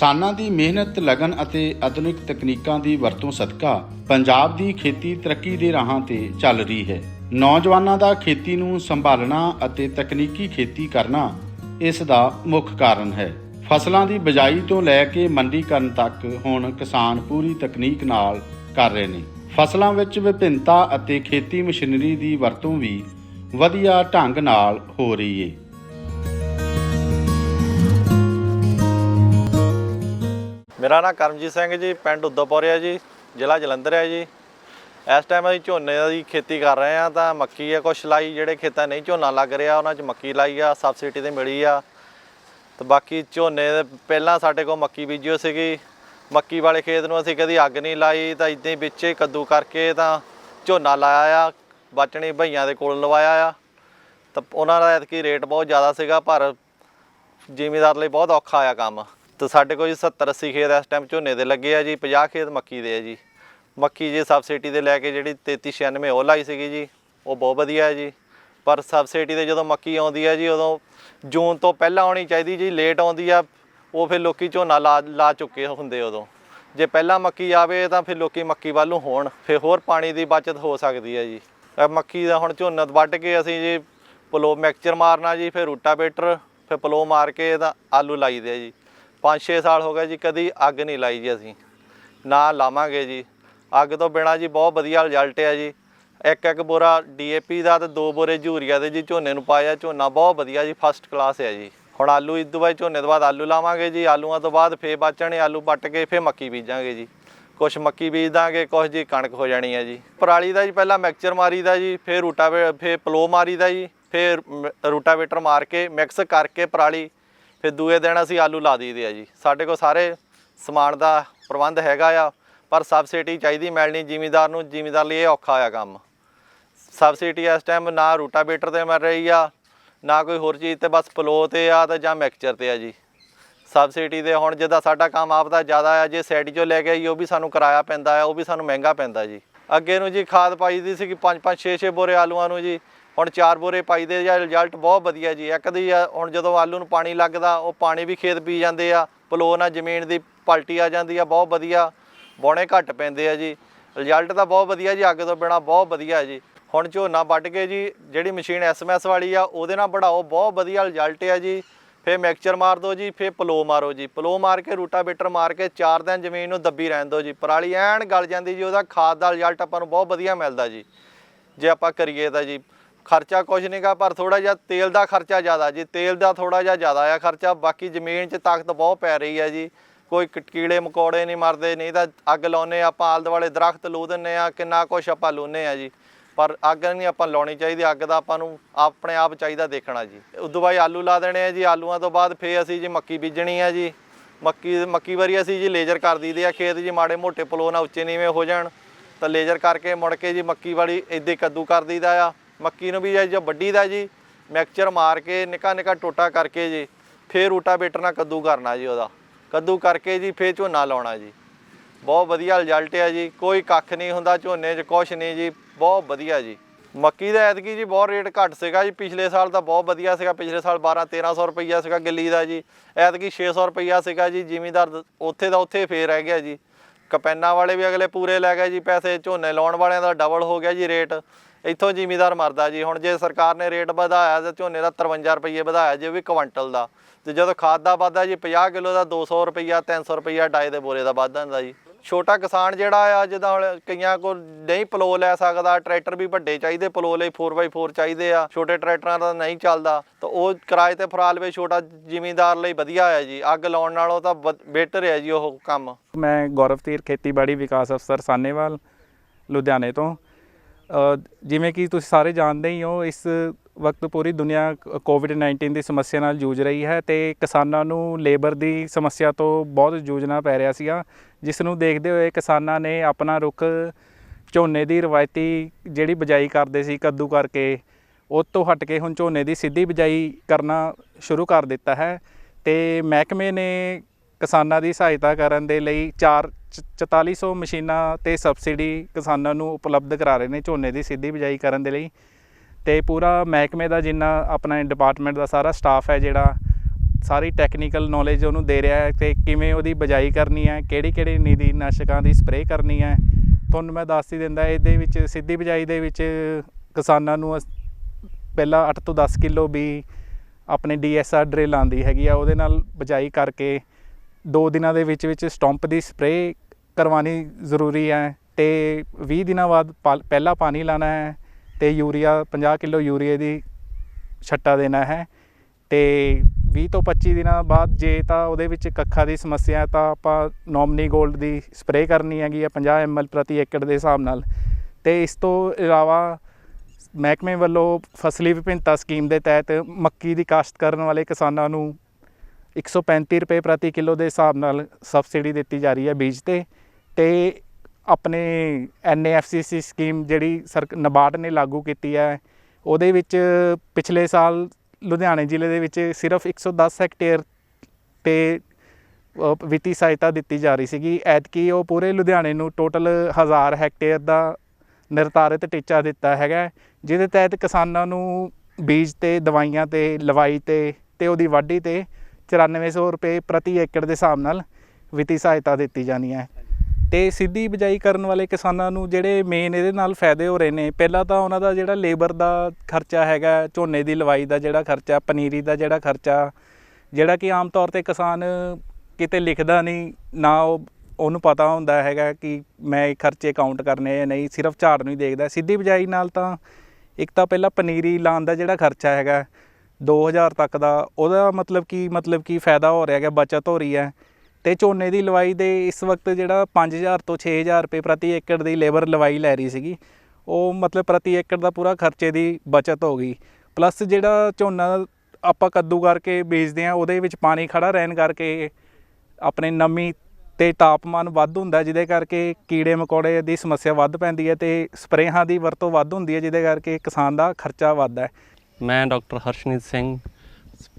ਕਿਸਾਨਾਂ ਦੀ ਮਿਹਨਤ, ਲਗਨ ਅਤੇ ਆਧੁਨਿਕ ਤਕਨੀਕਾਂ ਦੀ ਵਰਤੋਂ ਸਦਕਾ ਪੰਜਾਬ ਦੀ ਖੇਤੀ ਤਰੱਕੀ ਦੇ ਰਾਹਾਂ ਤੇ ਚੱਲ ਰਹੀ ਹੈ। ਨੌਜਵਾਨਾਂ ਦਾ ਖੇਤੀ ਨੂੰ ਸੰਭਾਲਣਾ ਅਤੇ ਤਕਨੀਕੀ ਖੇਤੀ ਕਰਨਾ ਇਸ ਦਾ ਮੁੱਖ ਕਾਰਨ ਹੈ। ਫਸਲਾਂ ਦੀ ਬਿਜਾਈ ਤੋਂ ਲੈ ਕੇ ਮੰਡੀਕਰਨ ਤੱਕ ਹੁਣ ਕਿਸਾਨ ਪੂਰੀ ਤਕਨੀਕ ਨਾਲ ਕਰ ਰਹੇ ਨੇ। ਫਸਲਾਂ ਵਿੱਚ ਵਿਭਿੰਨਤਾ ਅਤੇ ਖੇਤੀ ਮਸ਼ੀਨਰੀ ਦੀ ਵਰਤੋਂ ਵੀ ਵਧੀਆ ਢੰਗ ਨਾਲ ਹੋ ਰਹੀ ਹੈ ਮੇਰਾ ਨਾਮ ਕਰਮਜੀਤ ਸਿੰਘ ਜੀ, ਪਿੰਡ ਉਦੋਪੁਰਿਆ ਜੀ, ਜ਼ਿਲ੍ਹਾ ਜਲੰਧਰ ਹੈ ਜੀ। ਇਸ ਟਾਈਮ ਅਸੀਂ ਝੋਨੇ ਦੀ ਖੇਤੀ ਕਰ ਰਹੇ ਆ ਤਾਂ ਮੱਕੀ ਹੈ ਕੁਛ ਲਾਈ, ਜਿਹੜੇ ਖੇਤਾਂ ਨਹੀਂ ਝੋਨਾ ਲੱਗ ਰਿਹਾ, ਉਹਨਾਂ 'ਚ ਮੱਕੀ ਲਾਈ ਆ, ਸਬਸਿਡੀ ਤੇ ਮਿਲੀ ਆ। ਤੇ ਬਾਕੀ ਝੋਨੇ ਦੇ ਪਹਿਲਾਂ ਸਾਡੇ ਕੋਲ ਮੱਕੀ ਬੀਜਿਓ ਸੀਗੀ। ਮੱਕੀ ਵਾਲੇ ਖੇਤ ਨੂੰ ਅਸੀਂ ਕਦੀ ਅੱਗ ਨਹੀਂ ਲਾਈ, ਤਾਂ ਇਦਾਂ ਹੀ ਵਿੱਚ ਕੱਦੂ ਕਰਕੇ ਤਾਂ ਝੋਨਾ ਲਾਇਆ ਆ, ਬਚਣੇ ਭਈਆਂ ਦੇ ਕੋਲ ਲਵਾਇਆ ਆ। ਤਾਂ ਉਹਨਾਂ ਦਾ ਐਤਕੀ ਰੇਟ ਬਹੁਤ ਜ਼ਿਆਦਾ ਸੀਗਾ, ਪਰ ਜ਼ਿਮੀਦਾਰ ਲਈ ਬਹੁਤ ਔਖਾ ਆ ਕੰਮ। ਤੇ ਸਾਡੇ ਕੋਲ ਜੀ 70 80 ਖੇਤ ਇਸ ਟਾਈਮ ਝੋਨੇ ਦੇ ਲੱਗੇ ਆ ਜੀ 50 ਖੇਤ ਮੱਕੀ ਦੇ ਆ ਜੀ। ਮੱਕੀ ਜੀ ਸਬਸਿਡੀ ਦੇ ਲੈ ਕੇ ਜਿਹੜੀ 3396 ਉਹ ਲਾਈ ਸੀਗੀ ਜੀ, ਉਹ ਬਹੁਤ ਵਧੀਆ ਹੈ ਜੀ। ਪਰ ਸਬਸਿਡੀ ਤੇ ਜਦੋਂ ਮੱਕੀ ਆਉਂਦੀ ਹੈ ਜੀ, ਉਦੋਂ ਜੂਨ ਤੋਂ ਪਹਿਲਾਂ ਆਉਣੀ ਚਾਹੀਦੀ ਜੀ ਲੇਟ ਆਉਂਦੀ ਆ, ਉਹ ਫਿਰ ਲੋਕੀ ਝੋਨਾ ਲਾ ਲਾ ਚੁੱਕੇ ਹੁੰਦੇ ਉਦੋਂ। ਜੇ ਪਹਿਲਾਂ ਮੱਕੀ ਆਵੇ ਤਾਂ ਫਿਰ ਲੋਕੀ ਮੱਕੀ ਵੱਲ ਨੂੰ ਹੋਣ, ਫਿਰ ਹੋਰ ਪਾਣੀ ਦੀ ਬਚਤ ਹੋ ਸਕਦੀ ਹੈ ਜੀ। ਮੱਕੀ ਦਾ ਹੁਣ ਝੋਨਾ ਵੱਢ ਕੇ ਅਸੀਂ ਜੀ, ਪਲੋ ਮਿਕਸਚਰ ਮਾਰਨਾ ਜੀ, ਫਿਰ ਰੂਟਾਵੇਟਰ, ਫਿਰ ਪਲੋ ਮਾਰ ਕੇ ਤਾਂ ਆਲੂ ਲਾਈਦੇ ਆ ਜੀ। 5-6 ਸਾਲ ਹੋ ਗਏ ਜੀ, ਕਦੀ ਅੱਗ ਨਹੀਂ ਲਾਈ ਜੀ ਅਸੀਂ। ਨਾ ਲਾਵਾਂਗੇ ਜੀ। ਅੱਗ ਤੋਂ ਬਿਨਾ ਜੀ ਬਹੁਤ ਵਧੀਆ ਰਿਜ਼ਲਟ ਆ ਜੀ। ਇੱਕ ਇੱਕ ਬੋਰਾ ਡੀਏਪੀ ਦਾ ਤੇ ਦੋ ਬੋਰੇ ਯੂਰੀਆ ਦੇ ਜੀ ਝੋਨੇ ਨੂੰ ਪਾਇਆ। ਝੋਨਾ ਬਹੁਤ ਵਧੀਆ ਜੀ ਫਸਟ ਕਲਾਸ ਹੈ ਜੀ। ਹੁਣ ਆਲੂ ਇਸ ਤੋਂ ਬਾਅਦ ਝੋਨੇ ਤੋਂ ਬਾਅਦ ਆਲੂ ਲਾਵਾਂਗੇ ਜੀ। ਆਲੂਆਂ ਤੋਂ ਬਾਅਦ ਫੇਰ ਬਚਣੇ ਆਲੂ ਪੱਟ ਕੇ ਫੇਰ ਮੱਕੀ ਬੀਜਾਂਗੇ ਜੀ। ਕੁਛ ਮੱਕੀ ਬੀਜ ਦਾਂਗੇ ਕੁਛ ਜੀ ਕਣਕ ਹੋ ਜਾਣੀ ਹੈ ਜੀ। ਪਰਾਲੀ ਦਾ ਜੀ ਪਹਿਲਾਂ ਮਿਕਸਚਰ ਮਾਰੀਦਾ ਜੀ, ਫੇਰ ਰੂਟਾਵੇ, ਫੇਰ ਪਲੋ ਮਾਰੀਦਾ ਜੀ। ਫੇਰ ਮ- ਰੂਟਾਵੇਟਰ ਮਾਰ ਕੇ ਮਿਕਸ ਕਰਕੇ ਪਰਾਲੀ ਫਿਰ ਦੂਏ ਦਿਨ ਅਸੀਂ ਆਲੂ ਲਾ ਦਈਦੇ ਆ ਜੀ। ਸਾਡੇ ਕੋਲ ਸਾਰੇ ਸਮਾਨ ਦਾ ਪ੍ਰਬੰਧ ਹੈਗਾ ਆ, ਪਰ ਸਬਸਿਡੀ ਚਾਹੀਦੀ ਮਿਲਣੀ ਜ਼ਿਮੀਦਾਰ ਨੂੰ, ਜ਼ਿਮੀਦਾਰ ਲਈ ਇਹ ਔਖਾ ਆ ਕੰਮ। ਸਬਸਿਡੀ ਇਸ ਟਾਈਮ ਨਾ ਰੂਟਾਵੇਟਰ ਤੇ ਮਿਲ ਰਹੀ ਆ, ਨਾ ਕੋਈ ਹੋਰ ਚੀਜ਼ ਤੇ ਬਸ ਪਲੋ ਤੇ ਆ ਤੇ ਜਾਂ ਮਿਕਸਚਰ ਤੇ ਆ ਜੀ। ਸਬਸਿਡੀ ਦੇ ਹੁਣ ਜਿੱਦਾਂ ਸਾਡਾ ਕੰਮ ਆਪ ਦਾ ਜ਼ਿਆਦਾ ਆ, ਜੇ ਸੈਡੀ ਚੋਂ ਲੈ ਕੇ ਆਈ ਉਹ ਵੀ ਸਾਨੂੰ ਕਿਰਾਇਆ ਪੈਂਦਾ ਆ, ਉਹ ਵੀ ਸਾਨੂੰ ਮਹਿੰਗਾ ਪੈਂਦਾ ਜੀ। ਅੱਗੇ ਨੂੰ ਜੀ ਖਾਦ ਪਾਈ ਦੀ ਸੀ ਕਿ 5 5 6 6 ਬੋਰੇ ਆਲੂਆਂ ਨੂੰ ਜੀ। ਹੁਣ ਚਾਰ ਬੋਰੇ ਪਾਈ ਦੇ ਜਾਂ ਰਿਜ਼ਲਟ ਬਹੁਤ ਵਧੀਆ ਜੀ। ਇੱਕ ਦੀ ਆ, ਹੁਣ ਜਦੋਂ ਆਲੂ ਨੂੰ ਪਾਣੀ ਲੱਗਦਾ ਉਹ ਪਾਣੀ ਵੀ ਖੇਤ ਪੀ ਜਾਂਦੇ ਆ ਪਲੋ ਨਾਲ ਜ਼ਮੀਨ ਦੀ ਪਲਟੀ ਆ ਜਾਂਦੀ ਆ ਬਹੁਤ ਵਧੀਆ। ਬੋਣੇ ਘੱਟ ਪੈਂਦੇ ਆ ਜੀ। ਰਿਜ਼ਲਟ ਤਾਂ ਬਹੁਤ ਵਧੀਆ ਜੀ ਅੱਗ ਤੋਂ ਬਿਨਾ ਬਹੁਤ ਵਧੀਆ ਜੀ। ਹੁਣ ਝੋਨਾ ਵੱਢ ਕੇ ਜੀ ਜਿਹੜੀ ਮਸ਼ੀਨ ਐਸਐਮਐਸ ਵਾਲੀ ਆ ਉਹਦੇ ਨਾਲ ਵਢਾਓ ਬਹੁਤ ਵਧੀਆ ਰਿਜ਼ਲਟ ਆ ਜੀ। ਫੇਰ ਮਿਕਸਚਰ ਮਾਰ ਦਿਓ ਜੀ ਫੇਰ ਪਲੋ ਮਾਰੋ ਜੀ। ਪਲੋ ਮਾਰ ਕੇ ਰੂਟਾਵੇਟਰ ਮਾਰ ਕੇ ਚਾਰ ਦਿਨ ਜ਼ਮੀਨ ਨੂੰ ਦੱਬੀ ਰਹਿਣ ਦਿਓ ਜੀ। ਪਰਾਲੀ ਐਨ ਗਲ ਜਾਂਦੀ ਜੀ ਉਹਦਾ ਖਾਦ ਦਾ ਰਿਜ਼ਲਟ ਆਪਾਂ ਨੂੰ ਬਹੁਤ ਵਧੀਆ ਮਿਲਦਾ ਜੀ। ਜੇ ਆਪਾਂ ਕਰੀਏ ਤਾਂ ਜੀ। ਖਰਚਾ ਕੁਝ ਨਹੀਂਗਾ ਪਰ ਥੋੜਾ ਜਿਹਾ ਤੇਲ ਦਾ ਖਰਚਾ ਜ਼ਿਆਦਾ ਜੀ। ਤੇਲ ਦਾ ਥੋੜਾ ਜਿਹਾ ਜ਼ਿਆਦਾ ਆ ਖਰਚਾ, ਬਾਕੀ ਜ਼ਮੀਨ 'ਚ ਤਾਕਤ ਬਹੁਤ ਪੈ ਰਹੀ ਹੈ ਜੀ। ਕੋਈ ਕੀੜੇ ਮਕੌੜੇ ਨਹੀਂ ਮਰਦੇ, ਨਹੀਂ ਤਾਂ ਅੱਗ ਲਾਉਨੇ ਆਪਾਂ, ਆਲ਼ ਦੁਆਲੇ ਦਰਖਤ ਲੂ ਦਿੰਨੇ ਆ ਕਿੰਨਾ ਕੁਛ ਆਪਾਂ ਲਾਉਂਦੇ ਆ ਜੀ। ਪਰ ਅੱਗ ਨਹੀਂ ਆਪਾਂ ਲਾਉਣੀ ਚਾਹੀਦੀ, ਅੱਗ ਦਾ ਆਪਾਂ ਨੂੰ ਆਪਣੇ ਆਪ ਚਾਹੀਦਾ ਦੇਖਣਾ ਜੀ। ਉਦੋਂ ਬਾਅਦ ਆਲੂ ਲਾ ਦੇਣੇ ਆ ਜੀ, ਆਲੂਆਂ ਤੋਂ ਬਾਅਦ ਫੇਰ ਅਸੀਂ ਜੀ ਮੱਕੀ ਬੀਜਣੀ ਆ ਜੀ। ਮੱਕੀ ਮੱਕੀ ਵਾਰੀ ਅਸੀਂ ਜੀ ਲੇਜ਼ਰ ਕਰ ਦਈਦੇ ਆ ਖੇਤ ਜੀ, ਮਾੜੇ ਮੋਟੇ ਪਲੋ ਨਾ ਉੱਚੇ ਨੀਵੇਂ ਹੋ ਜਾਣ। ਤਾਂ ਲੇਜ਼ਰ ਕਰਕੇ ਮੁੜ ਕੇ ਜੀ ਮੱਕੀ ਵਾਲੀ ਇੱਦੇ ਕੱਦੂ ਕਰ ਦਈਦਾ ਆ। ਮੱਕੀ ਨੂੰ ਵੀ ਜੀ ਵੱਡੀ ਦਾ ਜੀ ਮਿਕਸਚਰ ਮਾਰ ਕੇ ਨਿਕਾ ਨਿਕਾ ਟੋਟਾ ਕਰਕੇ ਜੀ, ਫੇਰ ਰੂਟਾਵੇਟਰ ਨਾਲ ਕੱਦੂ ਕਰਨਾ ਜੀ ਉਹਦਾ। ਕੱਦੂ ਕਰਕੇ ਜੀ ਫੇਰ ਝੋਨਾ ਲਾਉਣਾ ਜੀ। ਬਹੁਤ ਵਧੀਆ ਰਿਜ਼ਲਟ ਆ ਜੀ, ਕੋਈ ਕੱਖ ਨਹੀਂ ਹੁੰਦਾ ਝੋਨੇ 'ਚ, ਕੁਛ ਨਹੀਂ ਜੀ, ਬਹੁਤ ਵਧੀਆ ਜੀ। ਮੱਕੀ ਦਾ ਐਤਕੀ ਜੀ ਬਹੁਤ ਰੇਟ ਘੱਟ ਸੀਗਾ ਜੀ, ਪਿਛਲੇ ਸਾਲ ਤਾਂ ਬਹੁਤ ਵਧੀਆ ਸੀਗਾ, ਪਿਛਲੇ ਸਾਲ 12 1300 ਰੁਪਈਆ ਸੀਗਾ ਗਿੱਲੀ ਦਾ ਜੀ, ਐਤਕੀ 600 ਰੁਪਈਆ ਸੀਗਾ ਜੀ, ਜ਼ਿਮੀਦਾਰ ਉੱਥੇ ਦਾ ਉੱਥੇ ਫੇਰ ਰਹਿ ਗਿਆ ਜੀ। ਕਪੈਨਾ ਵਾਲੇ ਵੀ ਅਗਲੇ ਪੂਰੇ ਲੈ ਗਏ ਜੀ ਪੈਸੇ, ਝੋਨੇ ਲਾਉਣ ਵਾਲਿਆਂ ਦਾ ਡਬਲ ਹੋ ਗਿਆ ਜੀ ਰੇਟ ਇੱਥੋਂ ਜ਼ਿਮੀਦਾਰ ਮਰਦਾ ਜੀ। ਹੁਣ ਜੇ ਸਰਕਾਰ ਨੇ ਰੇਟ ਵਧਾਇਆ ਤੇ ਝੋਨੇ ਦਾ 53 ਰੁਪਏ ਵਧਾਇਆ, ਜੇ ਵੀ ਕੁਇੰਟਲ ਦਾ। ਤੇ ਜਦੋਂ ਖਾਦ ਦਾ ਵਾਧਾ ਜੀ 50 ਕਿਲੋ ਦਾ 200 ਰੁਪਈਆ 300 ਰੁਪਈਆ ਡਾਏ ਦੇ ਬੋਰੇ ਦਾ ਵਾਧਾ ਹੁੰਦਾ ਜੀ। ਛੋਟਾ ਕਿਸਾਨ ਜਿਹੜਾ ਆ, ਜਿੱਦਾਂ ਹੁਣ ਕਈਆਂ ਕੋਲ ਨਹੀਂ ਪਲੋ ਲੈ ਸਕਦਾ, ਟਰੈਕਟਰ ਵੀ ਵੱਡੇ ਚਾਹੀਦੇ, ਪਲੋ ਲਈ 4x4 ਚਾਹੀਦੇ ਆ। ਛੋਟੇ ਟਰੈਕਟਰਾਂ ਦਾ ਨਹੀਂ ਚੱਲਦਾ। ਤਾਂ ਉਹ ਕਿਰਾਏ ਤੇ ਫਰਾ ਲਵੇ ਛੋਟਾ ਜ਼ਿਮੀਂਦਾਰ ਲਈ ਵਧੀਆ ਆ ਜੀ। ਅੱਗ ਲਾਉਣ ਨਾਲੋਂ ਤਾਂ ਬਿਹਤਰ ਹੈ ਜੀ ਉਹ ਕੰਮ। ਮੈਂ ਗੌਰਵ ਤੀਰ, ਖੇਤੀਬਾੜੀ ਵਿਕਾਸ ਅਫਸਰ, ਸਾਨੇਵਾਲ, ਲੁਧਿਆਣੇ ਤੋਂ। ਜਿਵੇਂ ਕਿ ਤੁਸੀਂ ਸਾਰੇ ਜਾਣਦੇ ਹੀ ਹੋ, ਇਸ ਵਕਤ ਪੂਰੀ ਦੁਨੀਆ ਕੋਵਿਡ-19 ਦੀ ਸਮੱਸਿਆ ਨਾਲ ਜੂਝ ਰਹੀ ਹੈ ਤੇ ਕਿਸਾਨਾਂ ਨੂੰ ਲੇਬਰ ਦੀ ਸਮੱਸਿਆ ਤੋਂ ਬਹੁਤ ਜੂਝਣਾ ਪੈ ਰਿਹਾ ਸੀਗਾ। ਜਿਸ ਨੂੰ ਦੇਖਦੇ ਹੋਏ ਕਿਸਾਨਾਂ ਨੇ ਆਪਣਾ ਰੁੱਖ ਝੋਨੇ ਦੀ ਰਵਾਇਤੀ ਜਿਹੜੀ ਬਿਜਾਈ ਕਰਦੇ ਸੀ ਕੱਦੂ ਕਰਕੇ ਉਹ ਤੋਂ ਹਟ ਕੇ ਹੁਣ ਝੋਨੇ ਦੀ ਸਿੱਧੀ ਬਿਜਾਈ ਕਰਨਾ ਸ਼ੁਰੂ ਕਰ ਦਿੱਤਾ ਹੈ। ਤੇ ਮਹਿਕਮੇ ਨੇ ਕਿਸਾਨਾਂ ਦੀ ਸਹਾਇਤਾ ਕਰਨ ਦੇ ਲਈ 4 4400 ਮਸ਼ੀਨਾਂ ਤੇ ਸਬਸਿਡੀ ਕਿਸਾਨਾਂ ਨੂੰ ਉਪਲਬਧ ਕਰਾ ਰਹੇ ਨੇ, ਝੋਨੇ ਦੀ ਸਿੱਧੀ ਬਿਜਾਈ ਕਰਨ ਦੇ ਲਈ। ਤੇ ਪੂਰਾ ਮਹਿਕਮੇ ਦਾ ਜਿੰਨਾ ਆਪਣਾ ਡਿਪਾਰਟਮੈਂਟ ਦਾ ਸਾਰਾ ਸਟਾਫ ਹੈ ਜਿਹੜਾ, ਸਾਰੀ ਟੈਕਨੀਕਲ ਨੌਲੇਜ ਉਹਨੂੰ ਦੇ ਰਿਹਾ ਹੈ ਤੇ ਕਿਵੇਂ ਉਹਦੀ ਬਜਾਈ ਕਰਨੀ ਹੈ ਕਿਹੜੀ ਕਿਹੜੀ ਨੀਂਦੀ ਨਾਸ਼ਕਾਂ ਦੀ ਸਪਰੇਅ ਕਰਨੀ ਹੈ। ਤੁਹਾਨੂੰ ਮੈਂ ਦੱਸ ਹੀ ਦਿੰਦਾ, ਇਹਦੇ ਵਿੱਚ ਸਿੱਧੀ ਬਜਾਈ ਦੇ ਵਿੱਚ ਕਿਸਾਨਾਂ ਨੂੰ ਅਸ- ਪਹਿਲਾਂ 8 ਤੋਂ 10 ਕਿਲੋ ਵੀ ਆਪਣੇ ਡੀਐਸਆਰ ਡਰਿਲ ਆਂਦੀ ਹੈਗੀ ਆ, ਉਹਦੇ ਨਾਲ ਬਜਾਈ ਕਰਕੇ ਦੋ ਦਿਨਾਂ ਦੇ ਵਿੱਚ ਵਿੱਚ ਸਟੰਪ ਦੀ ਸਪਰੇਅ ਕਰਵਾਉਣੀ ਜ਼ਰੂਰੀ ਹੈ ਤੇ 20 ਦਿਨਾਂ ਬਾਅਦ ਪਾ- ਪਹਿਲਾ ਪਾਣੀ ਲਾਣਾ ਹੈ ਤੇ ਯੂਰੀਆ 50 ਕਿਲੋ ਯੂਰੀਆ ਦੀ ਛੱਟਾ ਦੇਣਾ ਹੈ ਤੇ 20 ਤੋਂ 25 ਦਿਨਾਂ ਬਾਅਦ ਜੇ ਤਾਂ ਉਹਦੇ ਵਿੱਚ ਕੱਖਾਂ ਦੀ ਸਮੱਸਿਆ ਤਾਂ ਆਪਾਂ ਨੋਮਨੀ 골ਡ ਦੀ ਸਪਰੇਅ ਕਰਨੀ ਹੈਗੀ ਆ 50 ml ਪ੍ਰਤੀ ਏਕੜ ਦੇ ਹਿਸਾਬ ਨਾਲ। ਤੇ ਇਸ ਤੋਂ ਇਲਾਵਾ ਮਹਿਕਮੇ ਵੱਲੋਂ ਫਸਲੀ ਵਿਭਿੰਨਤਾ ਸਕੀਮ ਦੇ ਤਹਿਤ ਮੱਕੀ ਦੀ ਕਾਸ਼ਤ ਕਰਨ ਵਾਲੇ ਕਿਸਾਨਾਂ ਨੂੰ 135 ਰੁਪਏ ਪ੍ਰਤੀ ਕਿਲੋ ਦੇ ਹਿਸਾਬ ਨਾਲ ਸਬਸਿਡੀ ਦਿੱਤੀ ਜਾ ਰਹੀ ਹੈ ਬੀਜ ਤੇ ਤੇ ਆਪਣੇ ਐਨਏਐਫਸੀਸੀ ਸਕੀਮ ਜਿਹੜੀ ਸਰਕ ਨਬਾਰਡ ਨੇ ਲਾਗੂ ਕੀਤੀ ਹੈ, ਉਹਦੇ ਵਿੱਚ ਪਿਛਲੇ ਸਾਲ ਲੁਧਿਆਣੇ ਜ਼ਿਲ੍ਹੇ ਦੇ ਵਿੱਚ ਸਿਰਫ 110 ਹੈਕਟੇਅਰ ਤੇ ਵਿੱਤੀ ਸਹਾਇਤਾ ਦਿੱਤੀ ਜਾ ਰਹੀ ਸੀਗੀ। ਐਤਕੀ ਉਹ ਪੂਰੇ ਲੁਧਿਆਣੇ ਨੂੰ ਟੋਟਲ 1000 ਹੈਕਟੇਅਰ ਦਾ ਨਿਰਧਾਰਿਤ ਟੀਚਾ ਦਿੱਤਾ ਹੈਗਾ ਜਿਹਦੇ ਤਹਿਤ ਕਿਸਾਨਾਂ ਨੂੰ ਬੀਜ ਤੇ, ਦਵਾਈਆਂ ਤੇ, ਲਵਾਈ ਤੇ ਤੇ ਉਹਦੀ ਵਾਢੀ ਤੇ 9400 ਰੁਪਏ ਪ੍ਰਤੀ ਏਕੜ ਦੇ ਹਿਸਾਬ ਨਾਲ ਵਿੱਤੀ ਸਹਾਇਤਾ ਦਿੱਤੀ ਜਾਣੀ ਹੈ। ਤੇ ਸਿੱਧੀ ਬਿਜਾਈ ਕਰਨ ਵਾਲੇ ਕਿਸਾਨਾਂ ਨੂੰ ਜਿਹੜੇ ਮੇਨ ਇਹਦੇ ਨਾਲ ਫਾਇਦੇ ਹੋ ਰਹੇ ਨੇ, ਪਹਿਲਾਂ ਤਾਂ ਉਹਨਾਂ ਦਾ ਜਿਹੜਾ ਲੇਬਰ ਦਾ ਖਰਚਾ ਹੈਗਾ, ਝੋਨੇ ਦੀ ਲਵਾਈ ਦਾ ਜਿਹੜਾ ਖਰਚਾ, ਪਨੀਰੀ ਦਾ ਜਿਹੜਾ ਖਰਚਾ, ਜਿਹੜਾ ਕਿ ਆਮ ਤੌਰ ਤੇ ਕਿਸਾਨ ਕਿਤੇ ਲਿਖਦਾ ਨਹੀਂ, ਨਾ ਉਹ, ਉਹਨੂੰ ਪਤਾ ਹੁੰਦਾ ਹੈਗਾ ਕਿ ਮੈਂ ਇਹ ਖਰਚੇ ਕਾਊਂਟ ਕਰਨੇ ਜਾਂ ਨਹੀਂ, ਸਿਰਫ ਝਾੜ ਨੂੰ ਹੀ ਦੇਖਦਾ। ਸਿੱਧੀ ਬਿਜਾਈ ਨਾਲ ਤਾਂ ਇੱਕ ਤਾਂ ਪਹਿਲਾਂ ਪਨੀਰੀ ਲਾਉਣ ਦਾ ਜਿਹੜਾ ਖਰਚਾ ਹੈਗਾ 2000 ਤੱਕ ਦਾ ਉਹਦਾ ਮਤਲਬ ਕੀ ਮਤਲਬ ਕੀ ਫਾਇਦਾ ਹੋ ਰਿਹਾ ਹੈਗਾ ਬਚਤ ਹੋ ਰਹੀ ਹੈ। ਤੇ ਝੋਨੇ ਦੀ ਲਵਾਈ ਦੇ ਇਸ ਵਕਤ ਜਿਹੜਾ 5000 ਤੋਂ 6000 ਰੁਪਏ ਪ੍ਰਤੀ ਏਕੜ ਦੀ ਲੇਬਰ ਲਵਾਈ ਲੈ ਰਹੀ ਸੀਗੀ, ਉਹ ਮਤਲਬ ਪ੍ਰਤੀ ਏਕੜ ਦਾ ਪੂਰਾ ਖਰਚੇ ਦੀ ਬਚਤ ਹੋ ਗਈ। ਪਲੱਸ ਜਿਹੜਾ ਝੋਨਾ ਆਪਾਂ ਕੱਦੂ ਕਰਕੇ ਬੀਜਦੇ ਆ ਉਹਦੇ ਵਿੱਚ ਪਾਣੀ ਖੜਾ ਰਹਿਣ ਕਰਕੇ ਆਪਣੇ ਨਮੀ ਤੇ ਤਾਪਮਾਨ ਵੱਧ ਹੁੰਦਾ ਜਿਹਦੇ ਕਰਕੇ ਕੀੜੇ ਮਕੌੜੇ ਦੀ ਸਮੱਸਿਆ ਵੱਧ ਪੈਂਦੀ ਹੈ ਤੇ ਸਪਰੇਹਾਂ ਦੀ ਵਰਤੋਂ ਵੱਧ ਹੁੰਦੀ ਹੈ, ਜਿਹਦੇ ਕਰਕੇ ਕਿਸਾਨ ਦਾ ਖਰਚਾ ਵੱਧਦਾ ਹੈ। ਮੈਂ ਡਾਕਟਰ ਹਰਸ਼ਨੀਤ ਸਿੰਘ,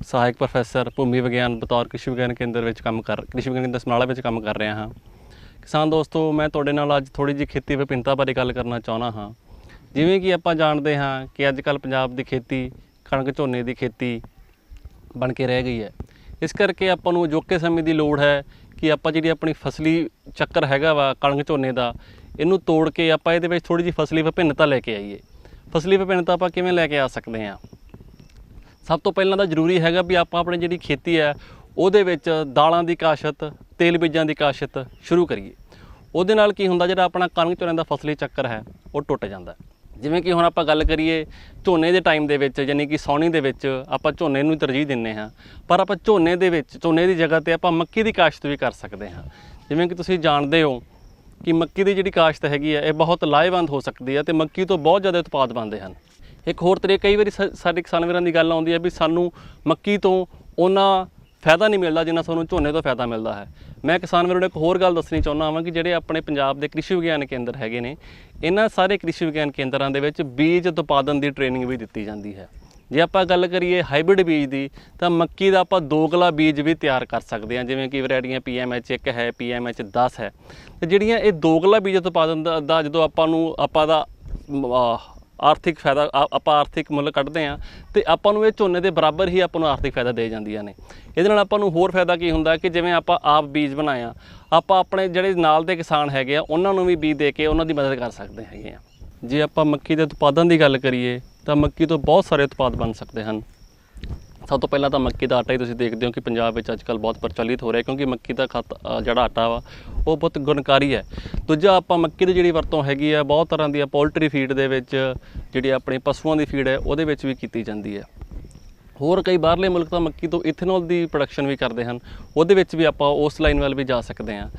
ਸਹਾਇਕ ਪ੍ਰੋਫੈਸਰ, ਭੂਮੀ ਵਿਗਿਆਨ, ਬਤੌਰ ਕ੍ਰਿਸ਼ੀ ਵਿਗਿਆਨ ਕੇਂਦਰ ਵਿੱਚ ਕੰਮ ਕਰ, ਕ੍ਰਿਸ਼ੀ ਵਿਗਿਆਨ ਕੇਂਦਰ ਸਮਰਾਲਾ ਵਿੱਚ ਕੰਮ ਕਰ ਰਿਹਾ ਹਾਂ। ਕਿਸਾਨ ਦੋਸਤੋ, ਮੈਂ ਤੁਹਾਡੇ ਨਾਲ ਅੱਜ ਥੋੜੀ ਜਿਹੀ ਖੇਤੀ ਵਿਭਿੰਨਤਾ ਬਾਰੇ ਗੱਲ ਕਰਨਾ ਚਾਹੁੰਦਾ ਹਾਂ। ਜਿਵੇਂ ਕਿ ਆਪਾਂ ਜਾਣਦੇ ਹਾਂ ਕਿ ਅੱਜ ਕੱਲ ਪੰਜਾਬ ਦੀ ਖੇਤੀ, ਕਣਕ ਝੋਨੇ ਦੀ ਖੇਤੀ ਬਣ ਕੇ ਰਹਿ ਗਈ ਹੈ। ਇਸ ਕਰਕੇ ਆਪਾਂ ਨੂੰ ਅਜੋਕੇ ਸਮੇਂ ਦੀ ਲੋੜ ਹੈ ਕਿ ਆਪਾਂ ਜਿਹੜੀ ਆਪਣੀ ਫਸਲੀ ਚੱਕਰ ਹੈਗਾ ਵਾ ਕਣਕ ਝੋਨੇ ਦਾ, ਇਹਨੂੰ ਤੋੜ ਕੇ ਆਪਾਂ ਇਹਦੇ ਵਿੱਚ ਥੋੜੀ ਜਿਹੀ ਫਸਲੀ ਵਿਭਿੰਨਤਾ ਲੈ ਕੇ ਆਈਏ। ਫਸਲੀ ਵਿਭਿੰਨਤਾ ਆਪਾਂ ਕਿਵੇਂ ਲੈ ਕੇ ਆ ਸਕਦੇ ਹਾਂ? ਸਭ ਤੋਂ ਪਹਿਲਾਂ ਤਾਂ ਜ਼ਰੂਰੀ ਹੈਗਾ ਵੀ ਆਪਾਂ ਆਪਣੀ ਜਿਹੜੀ ਖੇਤੀ ਹੈ, ਉਹਦੇ ਵਿੱਚ ਦਾਲਾਂ ਦੀ ਕਾਸ਼ਤ, ਤੇਲ ਬੀਜਾਂ ਦੀ ਕਾਸ਼ਤ ਸ਼ੁਰੂ ਕਰੀਏ। ਉਹਦੇ ਨਾਲ ਕੀ ਹੁੰਦਾ, ਜਿਹੜਾ ਆਪਣਾ ਕਣਕ ਝੋਨੇ ਦਾ ਫਸਲੀ ਚੱਕਰ ਹੈ, ਉਹ ਟੁੱਟ ਜਾਂਦਾ ਜਿਵੇਂ ਕਿ ਹੁਣ ਆਪਾਂ ਗੱਲ ਕਰੀਏ ਝੋਨੇ ਦੇ ਟਾਈਮ ਦੇ ਵਿੱਚ, ਯਾਨੀ ਕਿ ਸੌਣੀ ਦੇ ਵਿੱਚ ਆਪਾਂ ਝੋਨੇ ਨੂੰ ਤਰਜੀਹ ਦਿੰਨੇ ਹਾਂ। ਪਰ ਆਪਾਂ ਝੋਨੇ ਦੇ ਵਿੱਚ, ਝੋਨੇ ਦੀ ਜਗ੍ਹਾ ਤੇ ਆਪਾਂ ਮੱਕੀ ਦੀ ਕਾਸ਼ਤ ਵੀ ਕਰ ਸਕਦੇ ਹਾਂ। ਜਿਵੇਂ ਕਿ ਤੁਸੀਂ ਜਾਣਦੇ ਹੋ ਕਿ ਮੱਕੀ ਦੀ ਜਿਹੜੀ ਕਾਸ਼ਤ ਹੈਗੀ ਹੈ ਇਹ ਬਹੁਤ ਲਾਹੇਵੰਦ ਹੋ ਸਕਦੀ ਹੈ ਤੇ ਮੱਕੀ ਤੋਂ ਬਹੁਤ ਜ਼ਿਆਦਾ ਉਤਪਾਦ ਬਣਦੇ ਹਨ। ਇੱਕ ਹੋਰ ਤਰੀਕਾ, ਕਈ ਵਾਰੀ ਸਾ- ਸਾਡੇ ਕਿਸਾਨ ਵੀਰਾਂ ਦੀ ਗੱਲ ਆਉਂਦੀ ਹੈ ਵੀ ਸਾਨੂੰ ਮੱਕੀ ਤੋਂ ਉਹਨਾਂ ਫਾਇਦਾ ਨਹੀਂ ਮਿਲਦਾ ਜਿੰਨਾ ਸਾਨੂੰ ਝੋਨੇ ਤੋਂ ਫਾਇਦਾ ਮਿਲਦਾ ਹੈ। ਮੈਂ ਕਿਸਾਨ ਵੀਰਾਂ ਨੂੰ ਇੱਕ ਹੋਰ ਗੱਲ ਦੱਸਣੀ ਚਾਹੁੰਦਾ ਹਾਂ ਕਿ ਜਿਹੜੇ ਆਪਣੇ ਪੰਜਾਬ ਦੇ ਕ੍ਰਿਸ਼ੀ ਵਿਗਿਆਨ ਕੇਂਦਰ ਹੈਗੇ ਨੇ, ਇਹਨਾਂ ਸਾਰੇ ਕ੍ਰਿਸ਼ੀ ਵਿਗਿਆਨ ਕੇਂਦਰਾਂ ਦੇ ਵਿੱਚ ਬੀਜ ਉਤਪਾਦਨ ਦੀ ਟ੍ਰੇਨਿੰਗ ਵੀ ਦਿੱਤੀ ਜਾਂਦੀ ਹੈ। ਜੇ ਆਪਾਂ ਗੱਲ ਕਰੀਏ ਹਾਈਬ੍ਰਿਡ ਬੀਜ ਦੀ ਤਾਂ ਮੱਕੀ ਦਾ ਆਪਾਂ ਦੋਗਲਾ ਬੀਜ ਵੀ ਤਿਆਰ ਕਰ ਸਕਦੇ ਹਾਂ ਜਿਵੇਂ ਕਿ ਵੈਰਾਈਟੀਆਂ PMH 1 ਹੈ PMH 10 ਹੈ। ਤੇ ਜਿਹੜੀਆਂ ਇਹ ਦੋਗਲਾ ਬੀਜ ਉਤਪਾਦਨ ਦਾ, ਜਦੋਂ ਆਪਾਂ ਨੂੰ ਆਪਾਂ ਦਾ ਆਰਥਿਕ ਫਾਇਦਾ ਆਪਾਂ ਆਰਥਿਕ ਮੁੱਲ ਕੱਢਦੇ ਆ ਤੇ ਆਪਾਂ ਨੂੰ ਇਹ ਝੋਨੇ ਦੇ ਬਰਾਬਰ ਹੀ ਆਪਾਂ ਨੂੰ ਆਰਥਿਕ ਫਾਇਦਾ ਦੇ ਜਾਂਦੀਆਂ ਨੇ। ਇਹਦੇ ਨਾਲ ਆਪਾਂ ਨੂੰ ਹੋਰ ਫਾਇਦਾ ਕੀ ਹੁੰਦਾ ਕਿ ਜਿਵੇਂ ਆਪਾਂ ਆਪ ਬੀਜ ਬਣਾਇਆ ਆਪਾਂ ਆਪਣੇ ਜਿਹੜੇ ਨਾਲ ਦੇ ਕਿਸਾਨ ਹੈਗੇ ਆ ਉਹਨਾਂ ਨੂੰ ਵੀ ਬੀਜ ਦੇ ਕੇ ਉਹਨਾਂ ਦੀ ਮਦਦ ਕਰ ਸਕਦੇ ਹੈਗੇ ਆ। ਜੇ ਆਪਾਂ ਮੱਕੀ ਦੇ ਉਤਪਾਦਨ ਦੀ ਗੱਲ ਕਰੀਏ ਤਾਂ ਮੱਕੀ ਤੋਂ ਬਹੁਤ ਸਾਰੇ ਉਤਪਾਦ ਬਣ ਸਕਦੇ ਹਨ। ਸਭ ਤੋਂ ਪਹਿਲਾਂ ਤਾਂ ਮੱਕੀ ਦਾ ਆਟਾ ਹੀ ਤੁਸੀਂ ਦੇਖਦੇ ਹੋ ਕਿ ਪੰਜਾਬ ਵਿੱਚ ਅੱਜਕੱਲ ਬਹੁਤ ਪ੍ਰਚਲਿਤ ਹੋ ਰਿਹਾ ਕਿਉਂਕਿ ਮੱਕੀ ਦਾ ਖਤ ਜਿਹੜਾ ਆਟਾ ਵਾ, ਉਹ ਬਹੁਤ ਗੁਣਕਾਰੀ ਹੈ। ਦੂਜਾ, ਆਪਾਂ ਮੱਕੀ ਦੀ ਜਿਹੜੀ ਵਰਤੋਂ ਹੈਗੀ ਆ ਬਹੁਤ ਤਰ੍ਹਾਂ ਦੀਆਂ ਪੋਲਟਰੀ ਫੀਡ ਦੇ ਵਿੱਚ, ਜਿਹੜੀ ਆਪਣੀ ਪਸ਼ੂਆਂ ਦੀ ਫੀਡ ਹੈ, ਉਹਦੇ ਵਿੱਚ ਵੀ ਕੀਤੀ ਜਾਂਦੀ ਹੈ। ਹੋਰ ਕਈ ਬਾਹਰਲੇ ਮੁਲਕ ਤਾਂ ਮੱਕੀ ਤੋਂ ਇਥੇਨੋਲ ਦੀ ਪ੍ਰੋਡਕਸ਼ਨ ਵੀ ਕਰਦੇ ਹਨ, ਉਹਦੇ ਵਿੱਚ ਵੀ ਆਪਾਂ ਉਸ ਲਾਈਨ ਵੱਲ ਵੀ ਜਾ ਸਕਦੇ ਹਾਂ।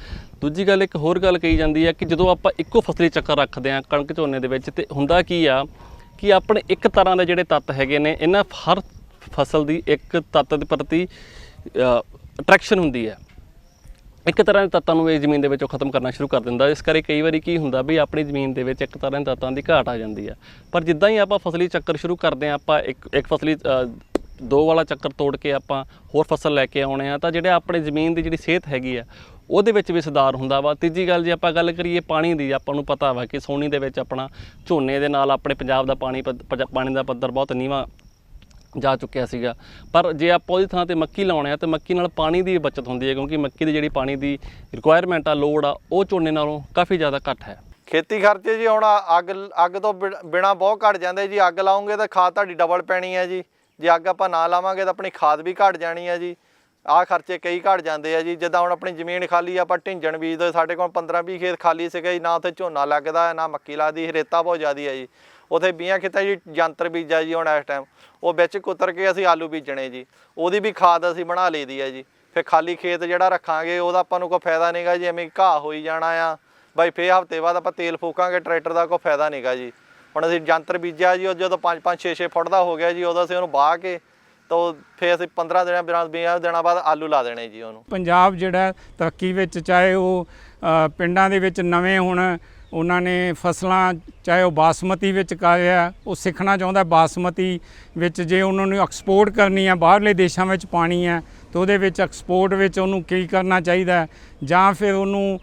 ਦੂਜੀ ਗੱਲ, ਇੱਕ ਹੋਰ ਗੱਲ ਕਹੀ ਜਾਂਦੀ ਹੈ ਕਿ ਜਦੋਂ ਆਪਾਂ ਇੱਕੋ ਫਸਲੀ ਚੱਕਰ ਰੱਖਦੇ ਹਾਂ, ਕਣਕ ਝੋਨੇ ਦੇ ਵਿੱਚ, ਤੇ ਹੁੰਦਾ ਕੀ ਆ ਕਿ ਆਪਣੇ ਇੱਕ ਤਰ੍ਹਾਂ ਦੇ ਜਿਹੜੇ ਤੱਤ ਹੈਗੇ ਨੇ, ਇਹਨਾਂ ਹਰ ਫਸਲ ਦੀ ਇੱਕ ਤੱਤ ਦੇ ਪ੍ਰਤੀ ਅਟਰੈਕਸ਼ਨ ਹੁੰਦੀ ਹੈ। ਇੱਕ ਤਰ੍ਹਾਂ ਦੇ ਤੱਤਾਂ ਨੂੰ ਇਹ ਜ਼ਮੀਨ ਦੇ ਵਿੱਚੋਂ ਖਤਮ ਕਰਨਾ ਸ਼ੁਰੂ ਕਰ ਦਿੰਦਾ। ਇਸ ਕਰਕੇ ਕਈ ਵਾਰੀ ਕੀ ਹੁੰਦਾ ਵੀ ਆਪਣੀ ਜ਼ਮੀਨ ਦੇ ਵਿੱਚ ਇੱਕ ਤਰ੍ਹਾਂ ਦੇ ਤੱਤਾਂ ਦੀ ਘਾਟ ਆ ਜਾਂਦੀ ਆ। ਪਰ ਜਿੱਦਾਂ ਹੀ ਆਪਾਂ ਫਸਲੀ ਚੱਕਰ ਸ਼ੁਰੂ ਕਰਦੇ ਆ ਆਪਾਂ ਇੱਕ ਇੱਕ ਫਸਲੀ ਦੋ ਵਾਲਾ ਚੱਕਰ ਤੋੜ ਕੇ ਆਪਾਂ ਹੋਰ ਫਸਲ ਲੈ ਕੇ ਆਉਣੇ ਆ, ਤਾਂ ਜਿਹੜੇ ਆਪਣੇ ਜ਼ਮੀਨ ਦੀ ਜਿਹੜੀ ਸਿਹਤ ਹੈਗੀ ਆ, ਉਹਦੇ ਵਿੱਚ ਵੀ ਸੁਧਾਰ ਹੁੰਦਾ ਵਾ। ਤੀਜੀ ਗੱਲ, ਜੇ ਆਪਾਂ ਗੱਲ ਕਰੀਏ ਪਾਣੀ ਦੀ, ਆਪਾਂ ਨੂੰ ਪਤਾ ਵਾ ਕਿ ਸੋਨੀ ਦੇ ਵਿੱਚ ਆਪਣਾ ਝੋਨੇ ਦੇ ਨਾਲ ਆਪਣੇ ਪੰਜਾਬ ਦਾ ਪਾਣੀ ਪੱਧ- ਪਾਣੀ ਦਾ ਪੱਧਰ ਬਹੁਤ ਨੀਵਾਂ ਜਾ ਚੁੱਕਿਆ ਸੀਗਾ। ਪਰ ਜੇ ਆਪਾਂ ਉਹਦੀ ਥਾਂ ਤੇ ਮੱਕੀ ਲਾਉਣੇ ਆ ਤੇ ਮੱਕੀ ਨਾਲ ਪਾਣੀ ਦੀ ਬਚਤ ਹੁੰਦੀ ਹੈ ਕਿਉਂਕਿ ਮੱਕੀ ਦੀ ਜਿਹੜੀ ਪਾਣੀ ਦੀ ਰਿਕੁਆਇਰਮੈਂਟ ਆ ਲੋੜ ਆ ਉਹ ਝੋਨੇ ਨਾਲੋਂ ਕਾਫੀ ਜ਼ਿਆਦਾ ਘੱਟ ਹੈ। ਖੇਤੀ ਖਰਚੇ ਜੀ ਹੁਣ ਅੱਗ ਅੱਗ ਤੋਂ ਬਿਨ- ਬਿਨਾਂ ਬਹੁਤ ਘਟ ਜਾਂਦੇ ਜੀ। ਅੱਗ ਲਾਉਂਗੇ ਤਾਂ ਖਾਦ ਤੁਹਾਡੀ ਡਬਲ ਪੈਣੀ ਹੈ ਜੀ। ਜੇ ਅੱਗ ਆਪਾਂ ਨਾ ਲਾਵਾਂਗੇ ਤਾਂ ਆਪਣੀ ਖਾਦ ਵੀ ਘਟ ਜਾਣੀ ਹੈ ਜੀ। ਆਹ ਖਰਚੇ ਕਈ ਘਟ ਜਾਂਦੇ ਆ ਜੀ। ਜਿੱਦਾਂ ਹੁਣ ਆਪਣੀ ਜ਼ਮੀਨ ਖਾਲੀ ਆ, ਆਪਾਂ ਢਿੰਜਣ ਬੀਜਦੇ ਸਾਡੇ ਕੋਲ 15 20 ਖੇਤ ਖਾਲੀ ਸੀਗੇ ਜੀ ਨਾ ਉੱਥੇ ਝੋਨਾ ਲੱਗਦਾ ਨਾ ਮੱਕੀ ਲੱਗਦੀ ਰੇਤਾ ਬਹੁਤ ਜ਼ਿਆਦੀ ਹੈ ਜੀ। ਉਥੇ 20 ਖੇਤਾਂ ਜੀ, ਜੰਤਰ ਬੀਜਾ ਜੀ ਹੁਣ ਇਸ ਟਾਈਮ ਉਹ ਵਿੱਚ ਕੁਤਰ ਕੇ ਅਸੀਂ ਆਲੂ ਬੀਜਣੇ ਜੀ। ਉਹਦੀ ਵੀ ਖਾਦ ਅਸੀਂ ਬਣਾ ਲਈਦੀ ਹੈ ਜੀ। ਫਿਰ ਖਾਲੀ ਖੇਤ ਜਿਹੜਾ ਰੱਖਾਂਗੇ, ਉਹਦਾ ਆਪਾਂ ਨੂੰ ਕੋਈ ਫਾਇਦਾ ਨਹੀਂਗਾ ਜੀ, ਐਵੇਂ ਘਾਹ ਹੋਈ ਜਾਣਾ ਆ। ਬਾਈ ਫੇਰ ਹਫ਼ਤੇ ਬਾਅਦ ਆਪਾਂ ਤੇਲ ਫੂਕਾਂਗੇ, ਟਰੈਕਟਰ ਦਾ ਕੋਈ ਫਾਇਦਾ ਨਹੀਂਗਾ ਜੀ। ਹੁਣ ਅਸੀਂ ਜੰਤਰ ਬੀਜਿਆ ਜੀ, ਉਹ ਜਦੋਂ 5 5 6 6 ਫੁੱਟ ਦਾ ਹੋ ਗਿਆ ਜੀ, ਉਦੋਂ ਅਸੀਂ ਉਹਨੂੰ ਬਾਹ ਕੇ ਤਾਂ ਉਹ ਫੇਰ ਅਸੀਂ 15 ਦਿਨਾਂ 20 ਦਿਨਾਂ ਬਾਅਦ ਆਲੂ ਲਾ ਦੇਣੇ ਜੀ ਉਹਨੂੰ। ਪੰਜਾਬ ਜਿਹੜਾ ਤਰੱਕੀ ਵਿੱਚ ਚਾਹੇ ਉਹ ਪਿੰਡਾਂ ਦੇ ਵਿੱਚ ਨਵੇਂ ਹੁਣ ਉਹਨਾਂ ਨੇ ਫਸਲਾਂ, ਚਾਹੇ ਉਹ ਬਾਸਮਤੀ ਵਿੱਚ ਕਰ ਉਹ ਸਿੱਖਣਾ ਚਾਹੁੰਦਾ ਬਾਸਮਤੀ ਵਿੱਚ ਜੇ ਉਹਨਾਂ ਨੂੰ ਐਕਸਪੋਰਟ ਕਰਨੀ ਹੈ, ਬਾਹਰਲੇ ਦੇਸ਼ਾਂ ਵਿੱਚ ਪਾਣੀ ਹੈ, ਤਾਂ ਉਹਦੇ ਵਿੱਚ ਐਕਸਪੋਰਟ ਵਿੱਚ ਉਹਨੂੰ ਕੀ ਕਰਨਾ ਚਾਹੀਦਾ ਜਾਂ ਫਿਰ ਉਹਨੂੰ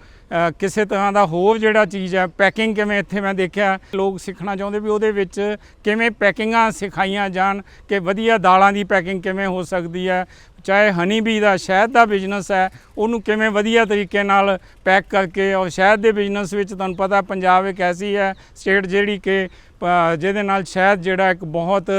ਕਿਸੇ ਤਰ੍ਹਾਂ ਦਾ ਹੋਰ ਜਿਹੜਾ ਚੀਜ਼ ਹੈ ਪੈਕਿੰਗ ਕਿਵੇਂ ਇੱਥੇ ਮੈਂ ਦੇਖਿਆ, ਲੋਕ ਸਿੱਖਣਾ ਚਾਹੁੰਦੇ ਵੀ ਉਹਦੇ ਵਿੱਚ ਕਿਵੇਂ ਪੈਕਿੰਗਾਂ ਸਿਖਾਈਆਂ ਜਾਣ ਕਿ ਵਧੀਆ ਦਾਲਾਂ ਦੀ ਪੈਕਿੰਗ ਕਿਵੇਂ ਹੋ ਸਕਦੀ ਹੈ, ਚਾਹੇ ਹਨੀ ਬੀ ਦਾ ਸ਼ਹਿਦ ਦਾ ਬਿਜ਼ਨਸ ਹੈ, ਉਹਨੂੰ ਕਿਵੇਂ ਵਧੀਆ ਤਰੀਕੇ ਨਾਲ ਪੈਕ ਕਰਕੇ ਔਰ ਸ਼ਹਿਦ ਦੇ ਬਿਜ਼ਨਸ ਵਿੱਚ ਤੁਹਾਨੂੰ ਪਤਾ ਪੰਜਾਬ ਇੱਕ ਐਸੀ ਹੈ ਸਟੇਟ ਜਿਹੜੀ ਕਿ ਜਿਹਦੇ ਨਾਲ ਸ਼ਹਿਦ ਜਿਹੜਾ ਇੱਕ ਬਹੁਤ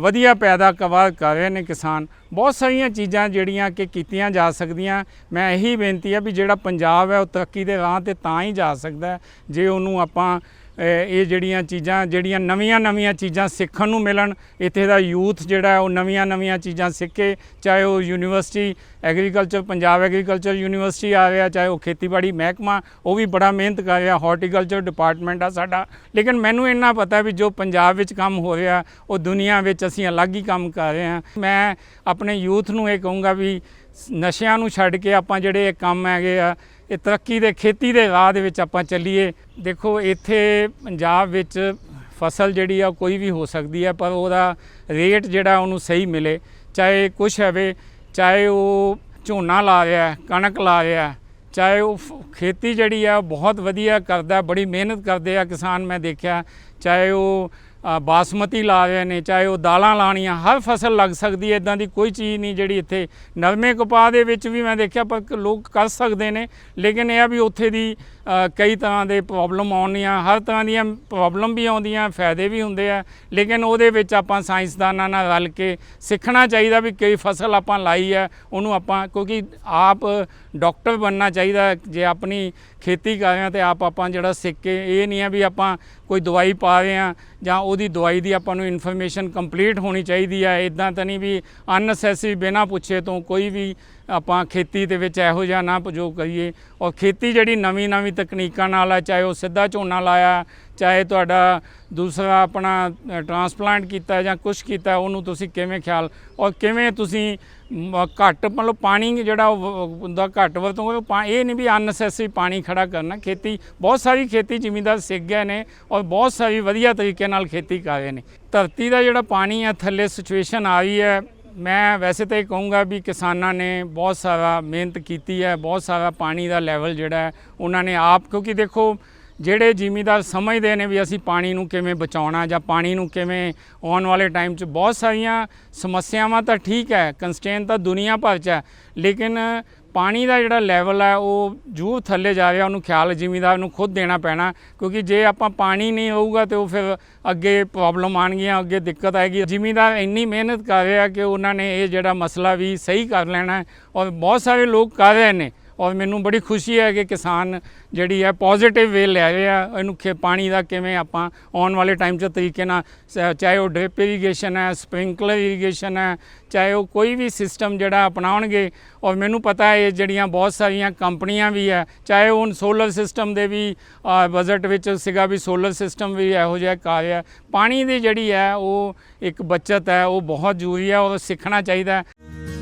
ਵਧੀਆ ਪੈਦਾ ਕਵਾ ਕਰ ਰਹੇ ਨੇ ਕਿਸਾਨ। ਬਹੁਤ ਸਾਰੀਆਂ ਚੀਜ਼ਾਂ ਜਿਹੜੀਆਂ ਕਿ ਕੀਤੀਆਂ ਜਾ ਸਕਦੀਆਂ। ਮੈਂ ਇਹੀ ਬੇਨਤੀ ਹੈ ਵੀ ਜਿਹੜਾ ਪੰਜਾਬ ਹੈ, ਉਹ ਤਰੱਕੀ ਦੇ ਰਾਹ ਤੇ ਤਾਂ ਹੀ ਜਾ ਸਕਦਾ ਜੇ ਉਹਨੂੰ ਆਪਾਂ ਇਹ ਜਿਹੜੀਆਂ ਚੀਜ਼ਾਂ, ਜਿਹੜੀਆਂ ਨਵੀਆਂ-ਨਵੀਆਂ ਚੀਜ਼ਾਂ ਸਿੱਖਣ ਨੂੰ ਮਿਲਣ, ਇੱਥੇ ਦਾ ਯੂਥ ਜਿਹੜਾ ਉਹ ਨਵੀਆਂ-ਨਵੀਆਂ ਚੀਜ਼ਾਂ ਸਿੱਖੇ ਚਾਹੇ ਉਹ university, agriculture, Punjab agriculture university ਆ ਰਿਹਾ, ਚਾਹੇ ਉਹ ਖੇਤੀਬਾੜੀ ਮਹਿਕਮਾ, ਉਹ ਵੀ ਬੜਾ ਮਿਹਨਤ ਕਰ ਰਿਹਾ, ਹਾਰਟੀਕਲਚਰ ਡਿਪਾਰਟਮੈਂਟ ਆ ਸਾਡਾ। ਲੇਕਿਨ ਮੈਨੂੰ ਇੰਨਾ ਪਤਾ ਵੀ ਜੋ ਪੰਜਾਬ ਵਿੱਚ ਕੰਮ ਹੋ ਰਿਹਾ, ਉਹ ਦੁਨੀਆ ਵਿੱਚ ਅਸੀਂ ਅਲੱਗ ਹੀ ਕੰਮ ਕਰ ਰਹੇ ਹਾਂ। ਮੈਂ ਆਪਣੇ ਯੂਥ ਨੂੰ ਇਹ ਕਹੂੰਗਾ ਵੀ ਨਸ਼ਿਆਂ ਨੂੰ ਛੱਡ ਕੇ ਆਪਾਂ ਜਿਹੜੇ ਇਹ ਕੰਮ ਹੈਗੇ ਆ ਇਹ ਤਰੱਕੀ ਦੇ ਖੇਤੀ ਦੇ ਰਾਹ ਦੇ ਵਿੱਚ ਆਪਾਂ ਚੱਲੀਏ। ਦੇਖੋ, ਇੱਥੇ ਪੰਜਾਬ ਵਿੱਚ ਫਸਲ ਜਿਹੜੀ ਆ ਕੋਈ ਵੀ ਹੋ ਸਕਦੀ ਹੈ ਪਰ ਉਹਦਾ ਰੇਟ ਜਿਹੜਾ ਉਹਨੂੰ ਸਹੀ ਮਿਲੇ। ਚਾਹੇ ਕੁਛ ਹੋਵੇ, ਚਾਹੇ ਉਹ ਝੋਨਾ ਲਾ ਰਿਹਾ, ਕਣਕ ਲਾ ਰਿਹਾ, ਚਾਹੇ ਉਹ ਫ- ਖੇਤੀ ਜਿਹੜੀ ਆ ਉਹ ਬਹੁਤ ਵਧੀਆ ਕਰਦਾ, ਬੜੀ ਮਿਹਨਤ ਕਰਦੇ ਆ ਕਿਸਾਨ, ਮੈਂ ਦੇਖਿਆ। ਚਾਹੇ ਉਹ ਬਾਸਮਤੀ ਲਾ ਰਹੇ ਨੇ, ਚਾਹੇ ਉਹ ਦਾਲਾਂ ਲਾਣੀਆਂ, ਹਰ ਫਸਲ ਲੱਗ ਸਕਦੀ ਹੈ ਇਦਾਂ ਦੀ ਕੋਈ ਚੀਜ਼ ਨਹੀਂ ਜਿਹੜੀ ਇੱਥੇ ਨਰਮੇ ਕਪਾਹ ਦੇ ਵਿੱਚ ਵੀ ਮੈਂ ਦੇਖਿਆ, ਪਰ ਲੋਕ ਕਰ ਸਕਦੇ ਨੇ, ਲੇਕਿਨ ਇਹ ਆ ਵੀ ਉੱਥੇ ਦੀ ਕਈ ਤਰ੍ਹਾਂ ਦੇ ਪ੍ਰੋਬਲਮ ਆਉਣੀਆਂ ਹਰ ਤਰ੍ਹਾਂ ਦੀਆਂ ਪ੍ਰੋਬਲਮ ਵੀ ਆਉਂਦੀਆਂ, ਫਾਇਦੇ ਵੀ ਹੁੰਦੇ ਆ, ਲੇਕਿਨ ਉਹਦੇ ਵਿੱਚ ਆਪਾਂ ਸਾਇੰਸਦਾਨਾਂ ਨਾਲ ਰਲ ਕੇ ਸਿੱਖਣਾ ਚਾਹੀਦਾ ਵੀ ਕਈ ਫਸਲ ਆਪਾਂ ਲਾਈ ਹੈ, ਉਹਨੂੰ ਆਪਾਂ, ਕਿਉਂਕਿ ਆਪ ਡਾਕਟਰ ਬਣਨਾ ਚਾਹੀਦਾ, ਜੇ ਆਪਣੀ ਖੇਤੀ ਕਰ ਰਹੇ ਹਾਂ ਤੇ ਆਪ ਆਪਾਂ ਜਿਹੜਾ ਸਿੱਖ ਕੇ, ਇਹ ਨਹੀਂ ਆ ਵੀ ਆਪਾਂ ਕੋਈ ਦਵਾਈ ਪਾ ਰਹੇ ਹਾਂ ਜਾਂ ਉਹਦੀ ਦਵਾਈ ਦੀ ਆਪਾਂ ਨੂੰ ਇਨਫੋਰਮੇਸ਼ਨ ਕੰਪਲੀਟ ਹੋਣੀ ਚਾਹੀਦੀ ਹੈ ਇਦਾਂ ਤਾਂ ਨਹੀਂ ਵੀ ਅਨਨੈਸੈਸਰੀ ਬਿਨਾਂ ਪੁੱਛੇ ਤੋਂ ਕੋਈ ਵੀ ਆਪਾਂ ਖੇਤੀ ਦੇ ਵਿੱਚ ਇਹੋ ਜਿਹਾ ਨਾ ਪ੍ਰਯੋਗ ਕਰੀਏ। ਔਰ ਖੇਤੀ ਜਿਹੜੀ ਨਵੀਂ ਨਵੀਂ ਤਕਨੀਕਾਂ ਨਾਲ ਹੈ ਚਾਹੇ ਉਹ ਸਿੱਧਾ ਝੋਨਾ ਲਾਇਆ ਚਾਹੇ ਤੁਹਾਡਾ ਦੂਸਰਾ ਆਪਣਾ ਟਰਾਂਸਪਲਾਂਟ ਕੀਤਾ ਜਾਂ ਕੁਝ ਕੀਤਾ, ਉਹਨੂੰ ਤੁਸੀਂ ਕਿਵੇਂ ਖਿਆਲ, ਔਰ ਕਿਵੇਂ ਤੁਸੀਂ ਘੱਟ ਮਤਲਬ ਪਾਣੀ ਜਿਹੜਾ ਉਹ ਘੱਟ ਵਰਤੋਂ ਪਾ, ਇਹ ਨਹੀਂ ਵੀ ਅਨਨੈਸੈਸਰੀ ਪਾਣੀ ਖੜਾ ਕਰਨਾ, ਖੇਤੀ, ਬਹੁਤ ਸਾਰੀ ਖੇਤੀ ਜ਼ਿਮੀਂਦਾਰ ਸਿੱਖ ਗਏ ਨੇ, ਔਰ ਬਹੁਤ ਸਾਰੀ ਵਧੀਆ ਤਰੀਕੇ ਨਾਲ ਖੇਤੀ ਕਰ ਰਹੇ ਨੇ। ਧਰਤੀ ਦਾ ਜਿਹੜਾ ਪਾਣੀ ਹੈ ਥੱਲੇ ਸਿਚੁਏਸ਼ਨ ਆ ਰਹੀ ਹੈ। ਮੈਂ ਵੈਸੇ ਤਾਂ ਇਹ ਕਹੂੰਗਾ ਵੀ ਕਿਸਾਨਾਂ ਨੇ ਬਹੁਤ ਸਾਰਾ ਮਿਹਨਤ ਕੀਤੀ ਹੈ, ਬਹੁਤ ਸਾਰਾ ਪਾਣੀ ਦਾ ਲੈਵਲ ਜਿਹੜਾ ਉਹਨਾਂ ਨੇ ਆਪ, ਕਿਉਂਕਿ ਦੇਖੋ ਜਿਹੜੇ ਜ਼ਿਮੀਦਾਰ ਸਮਝਦੇ ਨੇ ਵੀ ਅਸੀਂ ਪਾਣੀ ਨੂੰ ਕਿਵੇਂ ਬਚਾਉਣਾ ਜਾਂ ਪਾਣੀ ਨੂੰ ਕਿਵੇਂ ਆਉਣ ਵਾਲੇ ਟਾਈਮ 'ਚ ਬਹੁਤ ਸਾਰੀਆਂ ਸਮੱਸਿਆਵਾਂ ਤਾਂ ਠੀਕ ਹੈ ਕੰਸਟ੍ਰੇਨ ਤਾਂ ਦੁਨੀਆ ਭਰ 'ਚ ਹੈ, ਲੇਕਿਨ ਪਾਣੀ ਦਾ ਜਿਹੜਾ ਲੈਵਲ ਹੈ ਉਹ ਜੂ ਥੱਲੇ ਜਾ ਰਿਹਾ, ਉਹਨੂੰ ਖਿਆਲ ਜ਼ਿਮੀਦਾਰ ਨੂੰ ਖੁਦ ਦੇਣਾ ਪੈਣਾ, ਕਿਉਂਕਿ ਜੇ ਆਪਾਂ ਪਾਣੀ ਨਹੀਂ ਹੋਊਗਾ ਤੇ ਉਹ ਫਿਰ ਅੱਗੇ ਪ੍ਰੋਬਲਮ ਆਣਗੀਆਂ ਅੱਗੇ ਦਿੱਕਤ ਆਏਗੀ। ਜ਼ਿਮੀਦਾਰ ਇੰਨੀ ਮਿਹਨਤ ਕਰ ਰਿਹਾ ਕਿ ਉਹਨਾਂ ਨੇ ਇਹ ਜਿਹੜਾ ਮਸਲਾ ਵੀ ਸਹੀ ਕਰ ਲੈਣਾ ਔਰ ਬਹੁਤ ਸਾਰੇ ਲੋਕ ਕਰ ਰਹੇ ਨੇ। ਔਰ ਮੈਨੂੰ ਬੜੀ ਖੁਸ਼ੀ ਹੈ ਕਿ ਕਿਸਾਨ ਜਿਹੜੀ ਹੈ ਪੋਜ਼ਿਟਿਵ ਵੇ ਲੈ ਰਹੇ ਆ ਇਹਨੂੰ ਖੇ ਪਾਣੀ ਦਾ ਕਿਵੇਂ ਆਪਾਂ ਆਉਣ ਵਾਲੇ ਟਾਈਮ 'ਚ ਤਰੀਕੇ ਨਾਲ ਚਾਹੇ ਉਹ ਡ੍ਰਿਪ ਇਰੀਗੇਸ਼ਨ ਹੈ ਸਪ੍ਰਿੰਕਲਰ ਇਰੀਗੇਸ਼ਨ ਹੈ, ਚਾਹੇ ਉਹ ਕੋਈ ਵੀ ਸਿਸਟਮ ਜਿਹੜਾ ਅਪਣਾਉਣਗੇ। ਔਰ ਮੈਨੂੰ ਪਤਾ ਹੈ ਇਹ ਜਿਹੜੀਆਂ ਬਹੁਤ ਸਾਰੀਆਂ ਕੰਪਨੀਆਂ ਵੀ ਹੈ, ਚਾਹੇ ਉਹ ਸੋਲਰ ਸਿਸਟਮ ਦੇ ਵੀ ਬਜਟ ਵਿੱਚ ਸੀਗਾ ਵੀ ਸੋਲਰ ਸਿਸਟਮ ਵੀ ਇਹੋ ਜਿਹਾ ਕਰ ਰਿਹਾ ਪਾਣੀ ਦੀ ਜਿਹੜੀ ਹੈ ਉਹ ਇੱਕ ਬਚਤ ਹੈ, ਉਹ ਬਹੁਤ ਜ਼ਰੂਰੀ ਹੈ ਔਰ ਸਿੱਖਣਾ ਚਾਹੀਦਾ ਹੈ।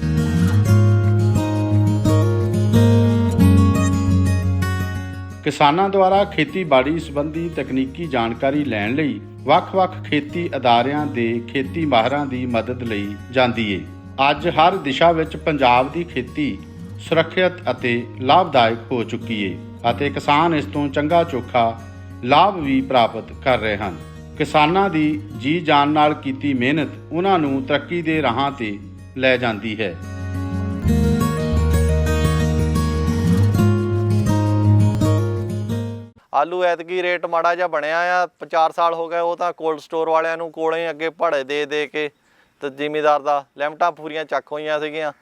ਕਿਸਾਨਾਂ ਦੁਆਰਾ ਖੇਤੀਬਾੜੀ ਸੰਬੰਧੀ ਤਕਨੀਕੀ ਜਾਣਕਾਰੀ ਲੈਣ ਲਈ ਵੱਖ-ਵੱਖ ਖੇਤੀ ਅਦਾਰਿਆਂ ਦੇ ਖੇਤੀ ਮਾਹਰਾਂ ਦੀ ਮਦਦ ਲਈ ਜਾਂਦੀ ਏ। ਅੱਜ ਹਰ ਦਿਸ਼ਾ ਵਿੱਚ ਪੰਜਾਬ ਦੀ ਖੇਤੀ ਸੁਰੱਖਿਅਤ ਅਤੇ ਲਾਭਦਾਇਕ ਹੋ ਚੁੱਕੀ ਏ ਅਤੇ ਕਿਸਾਨ ਇਸ ਤੋਂ ਚੰਗਾ ਚੋਖਾ ਲਾਭ ਵੀ ਪ੍ਰਾਪਤ ਕਰ ਰਹੇ ਹਨ। ਕਿਸਾਨਾਂ ਦੀ ਜੀ ਜਾਨ ਨਾਲ ਕੀਤੀ ਮਿਹਨਤ ਉਹਨਾਂ ਨੂੰ ਤਰੱਕੀ ਦੇ ਰਾਹਾਂ ਤੇ ਲੈ ਜਾਂਦੀ ਹੈ। ਆਲੂ ਐਤਕੀ ਰੇਟ ਮਾੜਾ ਜਿਹਾ ਬਣਿਆ ਆ 4 ਸਾਲ ਹੋ ਗਏ ਉਹ ਤਾਂ ਕੋਲਡ ਸਟੋਰ ਵਾਲਿਆਂ ਨੂੰ ਕੋਲੇ ਅੱਗੇ ਭਾੜੇ ਦੇ ਦੇ ਕੇ ਤੇ ਜ਼ਿਮੀਦਾਰ ਦਾ ਲਿਮਟਾਂ ਪੂਰੀਆਂ ਚੱਕ ਹੋਈਆਂ ਸੀਗੀਆਂ।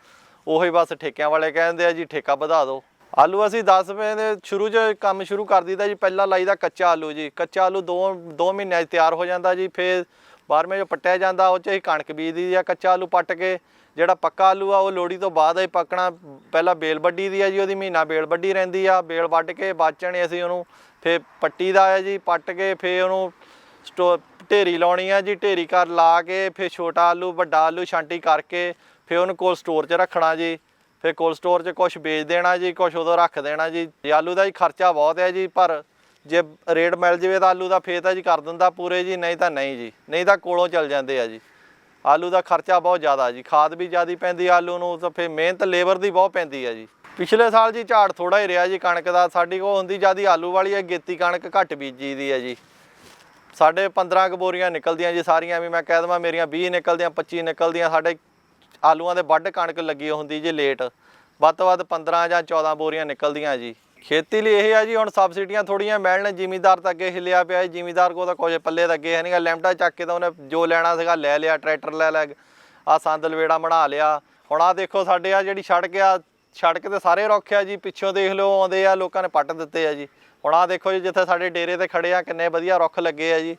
ਉਹੀ ਬਸ ਠੇਕਿਆਂ ਵਾਲੇ ਕਹਿੰਦੇ ਆ ਜੀ, ਠੇਕਾ ਵਧਾ ਦਿਓ। ਆਲੂ ਅਸੀਂ 10 ਰੁਪਏ ਦੇ ਸ਼ੁਰੂ 'ਚ ਕੰਮ ਸ਼ੁਰੂ ਕਰ ਦਿੱਤਾ ਜੀ, ਪਹਿਲਾਂ ਲਾਈਦਾ ਕੱਚਾ ਆਲੂ ਜੀ। ਕੱਚਾ ਆਲੂ 2 2 ਮਹੀਨਿਆਂ 'ਚ ਤਿਆਰ ਹੋ ਜਾਂਦਾ ਜੀ, ਫਿਰ ਬਾਰਵੇਂ ਜੋ ਪੱਟਿਆ ਜਾਂਦਾ, ਉਹ 'ਚ ਅਸੀਂ ਕਣਕ ਬੀਜਦੀ ਆ, ਕੱਚਾ ਆਲੂ ਪੱਟ ਕੇ ਜਿਹੜਾ ਪੱਕਾ ਆਲੂ ਆ, ਉਹ ਲੋੜੀ ਤੋਂ ਬਾਅਦ ਹੀ ਪੱਕਣਾ। ਪਹਿਲਾਂ ਬੇਲ ਵੱਡੀ ਦੀ ਆ ਜੀ, ਉਹਦੀ ਮਹੀਨਾ ਬੇਲ ਵੱਡੀ ਰਹਿੰਦੀ ਆ, ਬੇਲ ਵੱਢ ਕੇ ਬਾਚਣੇ ਅਸੀਂ ਉਹਨੂੰ ਫਿਰ ਪੱਟੀ ਦਾ ਆ ਜੀ, ਪੱਟ ਕੇ ਫਿਰ ਉਹਨੂੰ ਸਟੋ, ਢੇਰੀ ਲਾਉਣੀ ਆ ਜੀ, ਢੇਰੀ ਕਰ ਲਾ ਕੇ ਫਿਰ ਛੋਟਾ ਆਲੂ, ਵੱਡਾ ਆਲੂ ਛਾਂਟੀ ਕਰਕੇ ਫਿਰ ਉਹਨੂੰ ਕੋਲ ਸਟੋਰ 'ਚ ਰੱਖਣਾ ਜੀ। ਫਿਰ ਕੋਲ ਸਟੋਰ 'ਚ ਕੁਝ ਵੇਚ ਦੇਣਾ ਜੀ ਕੁਝ ਉਦੋਂ ਰੱਖ ਦੇਣਾ ਜੀ। ਆਲੂ ਦਾ ਜੀ ਖਰਚਾ ਬਹੁਤ ਹੈ ਜੀ, ਪਰ ਜੇ ਰੇਟ ਮਿਲ ਜਵੇ ਤਾਂ ਆਲੂ ਦਾ ਫੇਰ ਤਾਂ ਜੀ ਕਰ ਦਿੰਦਾ ਪੂਰੇ ਜੀ, ਨਹੀਂ ਤਾਂ ਨਹੀਂ ਜੀ। ਨਹੀਂ ਤਾਂ ਕੋਲੋਂ ਚੱਲ ਜਾਂਦੇ ਆ ਜੀ। ਆਲੂ ਦਾ ਖਰਚਾ ਬਹੁਤ ਜ਼ਿਆਦਾ ਜੀ, ਖਾਦ ਵੀ ਜ਼ਿਆਦੀ ਪੈਂਦੀ ਆਲੂ ਨੂੰ, ਤਾਂ ਫਿਰ ਮਿਹਨਤ, ਲੇਬਰ ਦੀ ਬਹੁਤ ਪੈਂਦੀ ਹੈ ਜੀ। ਪਿਛਲੇ ਸਾਲ ਜੀ ਝਾੜ ਥੋੜਾ ਹੀ ਰਿਹਾ ਜੀ ਕਣਕ ਦਾ, ਸਾਡੀ ਕੋਲ ਹੁੰਦੀ ਜਿਆਦੀ ਆਲੂ ਵਾਲੀ ਹੈ, ਗੇਤੀ ਕਣਕ ਘੱਟ ਬੀਜੀ ਦੀ ਹੈ ਜੀ। ਸਾਡੇ 15 ਕੁ ਬੋਰੀਆਂ ਨਿਕਲਦੀਆਂ ਜੀ ਸਾਰੀਆਂ ਵੀ ਮੈਂ ਕਹਿ ਦਵਾਂ ਮੇਰੀਆਂ 20 ਨਿਕਲਦੀਆਂ 25 ਨਿਕਲਦੀਆਂ, ਸਾਡੇ ਆਲੂਆਂ ਦੇ ਵੱਢ ਕਣਕ ਲੱਗੀ ਹੁੰਦੀ ਜੀ ਲੇਟ। ਵੱਧ ਤੋਂ ਵੱਧ 15 ਜਾਂ 14 ਬੋਰੀਆਂ ਨਿਕਲਦੀਆਂ ਜੀ। ਖੇਤੀ ਲਈ ਇਹ ਆ ਜੀ, ਹੁਣ ਸਬਸਿਡੀਆਂ ਥੋੜੀਆਂ ਮਿਲਣ, ਜ਼ਿਮੀਦਾਰ ਤਾਂ ਅੱਗੇ ਹਿੱਲਿਆ ਪਿਆ ਜੀ, ਜ਼ਿਮੀਦਾਰ ਕੋ ਤਾਂ ਕੁਝ ਪੱਲੇ ਤਾਂ ਅੱਗੇ ਹੈ ਨਹੀਂਗਾ ਲੈਮਟਾ ਚੱਕ ਕੇ ਤਾਂ ਉਹਨੇ ਜੋ ਲੈਣਾ ਸੀਗਾ ਲੈ ਲਿਆ, ਟਰੈਕਟਰ ਲੈ ਲੈ ਆ ਸੰਦ ਲਵੇੜਾ ਬਣਾ ਲਿਆ। ਹੁਣ ਆ ਦੇਖੋ ਸਾਡੇ ਆ ਜਿਹੜੀ ਸੜਕ ਆ ਸੜਕ ਤੇ ਸਾਰੇ ਰੁੱਖ ਆ ਜੀ, ਪਿੱਛੋਂ ਦੇਖ ਲਓ, ਆਉਂਦੇ ਆ, ਲੋਕਾਂ ਨੇ ਪੱਟ ਦਿੱਤੇ ਆ ਜੀ। ਹੁਣ ਆ ਦੇਖੋ ਜੀ, ਜਿੱਥੇ ਸਾਡੇ ਡੇਰੇ ਤੇ ਖੜੇ ਆ, ਕਿੰਨੇ ਵਧੀਆ ਰੁੱਖ ਲੱਗੇ ਆ ਜੀ।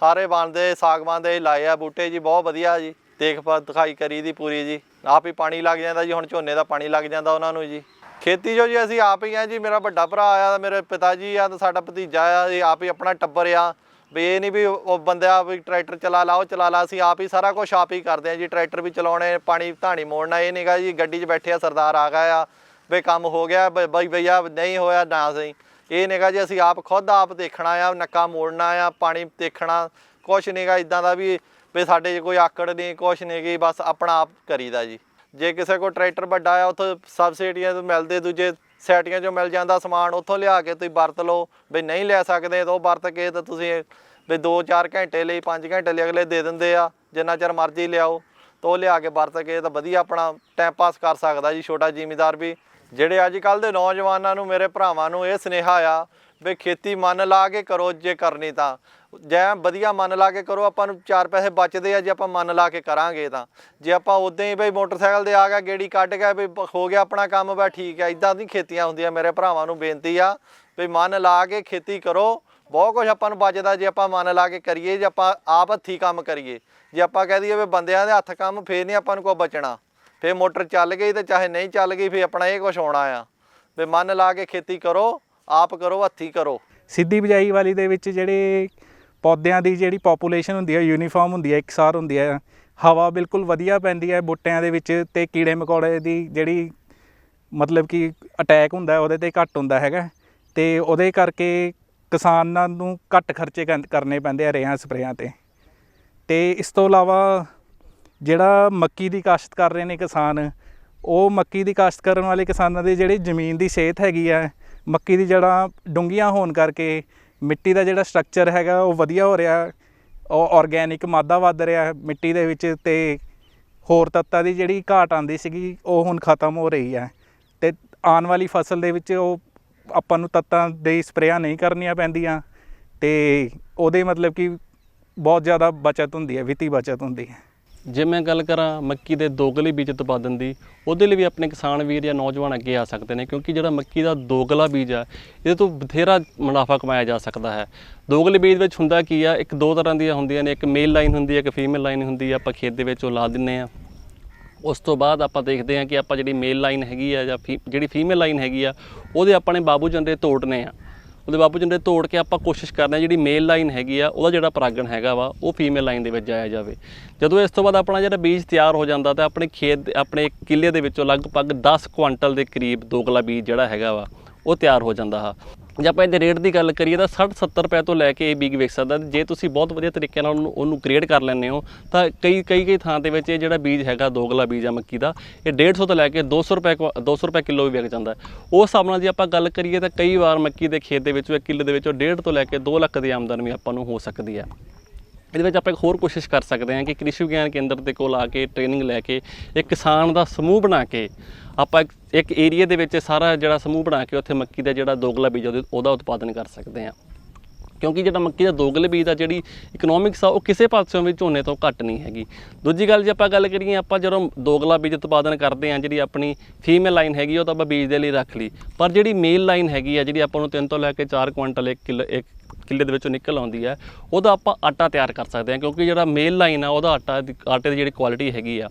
ਸਾਰੇ ਬਣਦੇ, ਸਾਗਵਾਨ ਦੇ ਲਾਏ ਆ ਬੂਟੇ ਜੀ, ਬਹੁਤ ਵਧੀਆ ਜੀ। ਦੇਖਭਾਲ, ਦਿਖਾਈ ਕਰੀ ਦੀ ਪੂਰੀ ਜੀ। ਆਪ ਹੀ ਪਾਣੀ ਲੱਗ ਜਾਂਦਾ ਜੀ, ਹੁਣ ਝੋਨੇ ਦਾ ਪਾਣੀ ਲੱਗ ਜਾਂਦਾ ਉਹਨਾਂ ਨੂੰ ਜੀ। ਖੇਤੀ ਜੋ ਜੀ ਅਸੀਂ ਆਪ ਹੀ ਆ ਜੀ, ਮੇਰਾ ਵੱਡਾ ਭਰਾ ਆ, ਮੇਰੇ ਪਿਤਾ ਜੀ ਆ, ਤੇ ਸਾਡਾ ਭਤੀਜਾ ਆ ਜੀ ਆਪ ਹੀ ਆਪਣਾ ਟੱਬਰ ਆ। ਵੀ ਇਹ ਨਹੀਂ ਵੀ ਉਹ ਬੰਦਾ ਵੀ ਟਰੈਕਟਰ ਚਲਾ ਲਾ, ਉਹ ਚਲਾ ਲਾ, ਅਸੀਂ ਆਪ ਹੀ ਸਾਰਾ ਕੁਝ ਆਪ ਹੀ ਕਰਦੇ ਆ ਜੀ, ਟਰੈਕਟਰ ਵੀ ਚਲਾਉਣੇ, ਪਾਣੀ ਧਾਣੀ ਮੋੜਨਾ, ਇਹ ਨਹੀਂਗਾ ਜੀ, ਗੱਡੀ 'ਚ ਬੈਠੇ ਆ, ਸਰਦਾਰ ਆ ਗਿਆ ਆ, ਵੀ ਕੰਮ ਹੋ ਗਿਆ ਬਈ ਭਈਆ ਨਹੀਂ ਹੋਇਆ ਨਾ ਸਹੀ। ਇਹ ਨਹੀਂਗਾ ਜੀ, ਅਸੀਂ ਆਪ ਖੁਦ ਆਪ ਦੇਖਣਾ ਆ, ਨੱਕਾ ਮੋੜਨਾ ਆ, ਪਾਣੀ ਦੇਖਣਾ, ਕੁਛ ਨਹੀਂਗਾ ਇਦਾਂ ਦਾ ਵੀ ਵੀ ਸਾਡੇ 'ਚ ਕੋਈ ਆਕੜ ਨਹੀਂ ਕੁਛ ਨਹੀਂ ਗੀ, ਬਸ ਆਪਣਾ ਆਪ ਕਰੀਦਾ ਜੀ। ਜੇ ਕਿਸੇ ਕੋਲ ਟਰੈਕਟਰ ਵੱਡਾ ਆ, ਉੱਥੋਂ ਸਬਸਿਡੀਆਂ ਤੋਂ ਮਿਲਦੇ, ਦੂਜੇ ਸੈਟੀਆਂ 'ਚੋਂ ਮਿਲ ਜਾਂਦਾ ਸਮਾਨ, ਉੱਥੋਂ ਲਿਆ ਕੇ ਤੁਸੀਂ ਵਰਤ ਲਓ, ਵੀ ਨਹੀਂ ਲੈ ਸਕਦੇ, ਤਾਂ ਉਹ ਵਰਤ ਕੇ ਤਾਂ ਤੁਸੀਂ ਵੀ 2-4 ਘੰਟੇ ਲਈ 5 ਘੰਟੇ ਲਈ ਅਗਲੇ ਦੇ ਦਿੰਦੇ ਆ, ਜਿੰਨਾ ਚਿਰ ਮਰਜ਼ੀ ਲਿਆਓ, ਤਾਂ ਉਹ ਲਿਆ ਕੇ ਵਰਤ ਕੇ ਤਾਂ ਵਧੀਆ ਆਪਣਾ ਟਾਈਮ ਪਾਸ ਕਰ ਸਕਦਾ ਜੀ, ਛੋਟਾ ਜ਼ਿਮੀਦਾਰ ਵੀ। ਜਿਹੜੇ ਅੱਜ ਕੱਲ ਦੇ ਨੌਜਵਾਨਾਂ ਨੂੰ, ਮੇਰੇ ਭਰਾਵਾਂ ਨੂੰ ਇਹ ਸੁਨੇਹਾ ਆ ਵੀ ਖੇਤੀ ਮਨ ਲਾ ਕੇ ਕਰੋ ਜੇ ਕਰਨੀ ਤਾਂ। ਜੈ ਵਧੀਆ ਮਨ ਲਾ ਕੇ ਕਰੋ, ਆਪਾਂ ਨੂੰ ਚਾਰ ਪੈਸੇ ਬਚਦੇ ਆ, ਜੇ ਆਪਾਂ ਮਨ ਲਾ ਕੇ ਕਰਾਂਗੇ ਤਾਂ। ਜੇ ਆਪਾਂ ਉਦਾਂ ਹੀ ਬਈ ਮੋਟਰਸਾਈਕਲ ਤੇ ਆ ਗਿਆ, ਗੇੜੀ ਕੱਢ ਗਿਆ, ਵੀ ਹੋ ਗਿਆ ਆਪਣਾ ਕੰਮ ਬਾ ਠੀਕ ਆ। ਇਦਾਂ ਦੀ ਖੇਤੀਆਂ ਹੁੰਦੀਆਂ, ਮੇਰੇ ਭਰਾਵਾਂ ਨੂੰ ਬੇਨਤੀ ਆ, ਵੀ ਮਨ ਲਾ ਕੇ ਖੇਤੀ ਕਰੋ। ਬਹੁਤ ਕੁਝ ਆਪਾਂ ਨੂੰ ਬਚਦਾ, ਜੇ ਆਪਾਂ ਮਨ ਲਾ ਕੇ ਕਰੀਏ, ਜੇ ਆਪਾਂ ਆਪ ਹੱਥੀ ਕੰਮ ਕਰੀਏ। ਜੇ ਆਪਾਂ ਕਹਿ ਦਈਏ ਵੀ ਬੰਦਿਆਂ ਦੇ ਹੱਥ ਕੰਮ, ਫੇਰ ਨਹੀਂ ਆਪਾਂ ਨੂੰ ਕੋਈ ਬਚਣਾ। ਫੇਰ ਮੋਟਰ ਚੱਲ ਗਈ ਤੇ ਚਾਹੇ ਨਹੀਂ ਚੱਲ ਗਈ, ਫੇਰ ਆਪਣਾ ਇਹ ਕੁਝ ਹੋਣਾ ਆ। ਵੀ ਮਨ ਲਾ ਕੇ ਖੇਤੀ ਕਰੋ ਆਪ ਕਰੋ, ਹੱਥੀ ਕਰੋ। ਸਿੱਧੀ ਬਿਜਾਈ ਵਾਲੀ ਦੇ ਵਿੱਚ ਜਿਹੜੇ ਪੌਦਿਆਂ ਦੀ ਜਿਹੜੀ ਪੋਪੂਲੇਸ਼ਨ ਹੁੰਦੀ ਹੈ ਯੂਨੀਫਾਰਮ ਹੁੰਦੀ ਹੈ, ਇਕਸਾਰ ਹੁੰਦੀ ਹੈ, ਹਵਾ ਬਿਲਕੁਲ ਵਧੀਆ ਪੈਂਦੀ ਹੈ ਬੂਟਿਆਂ ਦੇ ਵਿੱਚ ਤੇ ਕੀੜੇ ਮਕੌੜੇ ਦੀ ਜਿਹੜੀ ਮਤਲਬ ਕਿ ਅਟੈਕ ਹੁੰਦਾ ਉਹਦੇ ਤੇ ਘੱਟ ਹੁੰਦਾ ਹੈਗਾ। ਤੇ ਉਹਦੇ ਕਰਕੇ ਕਿਸਾਨਾਂ ਨੂੰ ਘੱਟ ਖਰਚੇ ਕਰਨ- ਕਰਨੇ ਪੈਂਦੇ ਆ ਰੇਹਾਂ, ਸਪਰੇਆਂ ਤੇ। ਤੇ ਇਸ ਤੋਂ ਇਲਾਵਾ ਜਿਹੜਾ ਮੱਕੀ ਦੀ ਕਾਸ਼ਤ ਕਰ ਰਹੇ ਨੇ ਕਿਸਾਨ, ਉਹ ਮੱਕੀ ਦੀ ਕਾਸ਼ਤ ਕਰਨ ਵਾਲੇ ਕਿਸਾਨਾਂ ਦੀ ਜਿਹੜੀ ਜ਼ਮੀਨ ਦੀ ਸਿਹਤ ਹੈਗੀ ਆ ਮੱਕੀ ਦੀ ਜੜ੍ਹਾਂ ਡੂੰਘੀਆਂ ਹੋਣ ਕਰਕੇ ਮਿੱਟੀ ਦਾ ਜਿਹੜਾ ਸਟਰਕਚਰ ਹੈਗਾ ਉਹ ਵਧੀਆ ਹੋ ਰਿਹਾ, ਉਹ ਆਰਗੈਨਿਕ ਮਾਦਾ ਵੱਧ ਰਿਹਾ ਮਿੱਟੀ ਦੇ ਵਿੱਚ ਤੇ ਹੋਰ ਤੱਤਾਂ ਦੀ ਜਿਹੜੀ ਘਾਟ ਆਂਦੀ ਸੀਗੀ, ਉਹ ਹੁਣ ਖਤਮ ਹੋ ਰਹੀ ਹੈ। ਤੇ ਆਉਣ ਵਾਲੀ ਫਸਲ ਦੇ ਵਿੱਚ ਉਹ ਆਪਾਂ ਨੂੰ ਤੱਤਾਂ ਦੇ ਸਪਰੇਆਂ ਨਹੀਂ ਕਰਨੀਆਂ ਪੈਂਦੀਆਂ ਤੇ ਉਹਦੇ ਮਤਲਬ ਕਿ ਬਹੁਤ ਜ਼ਿਆਦਾ ਬਚਤ ਹੁੰਦੀ ਹੈ, ਵਿੱਤੀ ਬਚਤ ਹੁੰਦੀ ਹੈ। ਜੇ ਮੈਂ ਗੱਲ ਕਰਾਂ ਮੱਕੀ ਦੇ ਦੋਗਲੇ ਬੀਜ ਉਤਪਾਦਨ ਦੀ, ਉਹਦੇ ਲਈ ਵੀ ਆਪਣੇ ਕਿਸਾਨ ਵੀਰ ਜਾਂ ਨੌਜਵਾਨ ਅੱਗੇ ਆ ਸਕਦੇ ਨੇ, ਕਿਉਂਕਿ ਜਿਹੜਾ ਮੱਕੀ ਦਾ ਦੋਗਲਾ ਬੀਜ ਆ, ਇਹਦੇ ਤੋਂ ਬਥੇਰਾ ਮੁਨਾਫਾ ਕਮਾਇਆ ਜਾ ਸਕਦਾ ਹੈ। ਦੋਗਲੇ ਬੀਜ ਵਿੱਚ ਹੁੰਦਾ ਕੀ ਆ, ਇੱਕ ਦੋ ਤਰ੍ਹਾਂ ਦੀਆਂ ਹੁੰਦੀਆਂ ਨੇ, ਇੱਕ ਮੇਲ ਲਾਈਨ ਹੁੰਦੀ ਹੈ ਇੱਕ ਫੀਮੇਲ ਲਾਈਨ ਹੁੰਦੀ ਹੈ ਆਪਾਂ ਖੇਤ ਦੇ ਵਿੱਚ ਉਹ ਲਾ ਦਿੰਨੇ ਆ। ਉਸ ਤੋਂ ਬਾਅਦ ਆਪਾਂ ਦੇਖਦੇ ਹਾਂ ਕਿ ਆਪਾਂ ਜਿਹੜੀ ਮੇਲ ਲਾਈਨ ਹੈਗੀ ਆ ਜਾਂ ਫੀ- ਜਿਹੜੀ ਫੀਮੇਲ ਲਾਈਨ ਹੈਗੀ ਆ, ਉਹਦੇ ਆਪਣੇ ਬਾਬੂ ਜੰਡੇ ਤੋੜਨੇ ਆ। ਉਹਦੇ ਬਾਬੂ ਜੰਡੇ ਤੋੜ ਕੇ ਆਪਾਂ ਕੋਸ਼ਿਸ਼ ਕਰਦੇ ਹਾਂ, ਜਿਹੜੀ ਮੇਲ ਲਾਈਨ ਹੈਗੀ ਆ, ਉਹਦਾ ਜਿਹੜਾ ਪਰਾਗਣ ਹੈਗਾ ਵਾ, ਉਹ ਫੀਮੇਲ ਲਾਈਨ ਦੇ ਵਿੱਚ ਜਾਇਆ ਜਾਵੇ। ਜਦੋਂ ਇਸ ਤੋਂ ਬਾਅਦ ਆਪਣਾ ਜਿਹੜਾ ਬੀਜ ਤਿਆਰ ਹੋ ਜਾਂਦਾ ਤਾਂ ਆਪਣੇ ਖੇਤ ਆਪਣੇ ਕਿੱਲੇ ਦੇ ਵਿੱਚੋਂ ਲਗਭਗ 10 ਕੁਆਂਟਲ ਦੇ ਕਰੀਬ ਦੋਗਲਾ ਬੀਜ ਜਿਹੜਾ ਹੈਗਾ ਵਾ, ਉਹ ਤਿਆਰ ਹੋ ਜਾਂਦਾ ਹਾ। ਜੇ ਆਪਾਂ ਇਹਦੇ ਰੇਟ ਦੀ ਗੱਲ ਕਰੀਏ ਤਾਂ 60 70 ਰੁਪਏ ਤੋਂ ਲੈ ਕੇ ਇਹ ਬੀਜ ਵਿਕ ਸਕਦਾ। ਜੇ ਤੁਸੀਂ ਬਹੁਤ ਵਧੀਆ ਤਰੀਕੇ ਨਾਲ ਉਹਨੂੰ ਉਹਨੂੰ ਗ੍ਰੇਡ ਕਰ ਲੈਂਦੇ ਹੋ, ਤਾਂ ਕਈ ਕਈ ਕਈ ਥਾਂ ਦੇ ਵਿੱਚ ਇਹ ਜਿਹੜਾ ਬੀਜ ਹੈਗਾ, ਦੋਗਲਾ ਬੀਜ ਆ ਮੱਕੀ ਦਾ, ਇਹ 150 ਤੋਂ ਲੈ ਕੇ 200 ਰੁਪਏ ਕੁ- 200 ਰੁਪਏ ਕਿਲੋ ਵੀ ਵਿਕ ਜਾਂਦਾ। ਉਸ ਹਿਸਾਬ ਨਾਲ ਜੇ ਆਪਾਂ ਗੱਲ ਕਰੀਏ ਤਾਂ ਕਈ ਵਾਰ ਮੱਕੀ ਦੇ ਖੇਤ ਦੇ ਵਿੱਚੋਂ, ਇੱਕ ਕਿੱਲੇ ਦੇ ਵਿੱਚੋਂ 1.5 ਤੋਂ ਲੈ ਕੇ 2 ਲੱਖ ਦੀ ਆਮਦਨ ਵੀ ਆਪਾਂ ਨੂੰ ਹੋ ਸਕਦੀ ਹੈ। ਇਹਦੇ ਵਿੱਚ ਆਪਾਂ ਇੱਕ ਹੋਰ ਕੋਸ਼ਿਸ਼ ਕਰ ਸਕਦੇ ਹਾਂ ਕਿ ਕ੍ਰਿਸ਼ੀ ਵਿਗਿਆਨ ਕੇਂਦਰ ਦੇ ਕੋਲ ਆ ਕੇ ਟ੍ਰੇਨਿੰਗ ਲੈ ਕੇ ਇੱਕ ਕਿਸਾਨ ਦਾ ਸਮੂਹ ਬਣਾ ਕੇ ਆਪਾਂ ਇੱਕ- ਇੱਕ ਏਰੀਆ ਦੇ ਵਿੱਚ ਸਾਰਾ ਜਿਹੜਾ ਸਮੂਹ ਬਣਾ ਕੇ ਉੱਥੇ ਮੱਕੀ ਦਾ ਜਿਹੜਾ ਦੋਗਲਾ ਬੀਜ ਉਹਦਾ ਉਤਪਾਦਨ ਕਰ ਸਕਦੇ ਹਾਂ। ਕਿਉਂਕਿ ਜਿਹੜਾ ਮੱਕੀ ਦਾ ਦੋਗਲੇ ਬੀਜ ਦਾ ਜਿਹੜੀ ਇਕਨੋਮਿਕਸ ਆ, ਉਹ ਕਿਸੇ ਪਾਸਿਓਂ ਵੀ ਝੋਨੇ ਤੋਂ ਘੱਟ ਨਹੀਂ ਹੈਗੀ। ਦੂਜੀ ਗੱਲ ਜੇ ਆਪਾਂ ਗੱਲ ਕਰੀਏ, ਆਪਾਂ ਜਦੋਂ ਦੋਗਲਾ ਬੀਜ ਉਤਪਾਦਨ ਕਰਦੇ ਹਾਂ, ਜਿਹੜੀ ਆਪਣੀ ਫੀਮੇਲ ਲਾਈਨ ਹੈਗੀ ਉਹ ਤਾਂ ਆਪਾਂ ਬੀਜ ਦੇ ਲਈ ਰੱਖ ਲਈ। ਪਰ ਜਿਹੜੀ ਮੇਲ ਲਾਈਨ ਹੈਗੀ ਆ, ਜਿਹੜੀ ਆਪਾਂ ਨੂੰ 3 ਤੋਂ ਲੈ ਕੇ 4 ਕੁਇੰਟਲ, ਇੱਕ ਕਿਲੋ, ਇੱਕ ਕਿੱਲੇ ਦੇ ਵਿੱਚੋਂ ਨਿਕਲ ਆਉਂਦੀ ਹੈ, ਉਹਦਾ ਆਪਾਂ ਆਟਾ ਤਿਆਰ ਕਰ ਸਕਦੇ ਹਾਂ, ਕਿਉਂਕਿ ਜਿਹੜਾ ਮੇਲ ਲਾਈਨ ਆ, ਉਹਦਾ ਆਟਾ ਆਟੇ ਦੀ ਜਿਹੜੀ ਕੁਆਲਿਟੀ ਹੈਗੀ ਆ,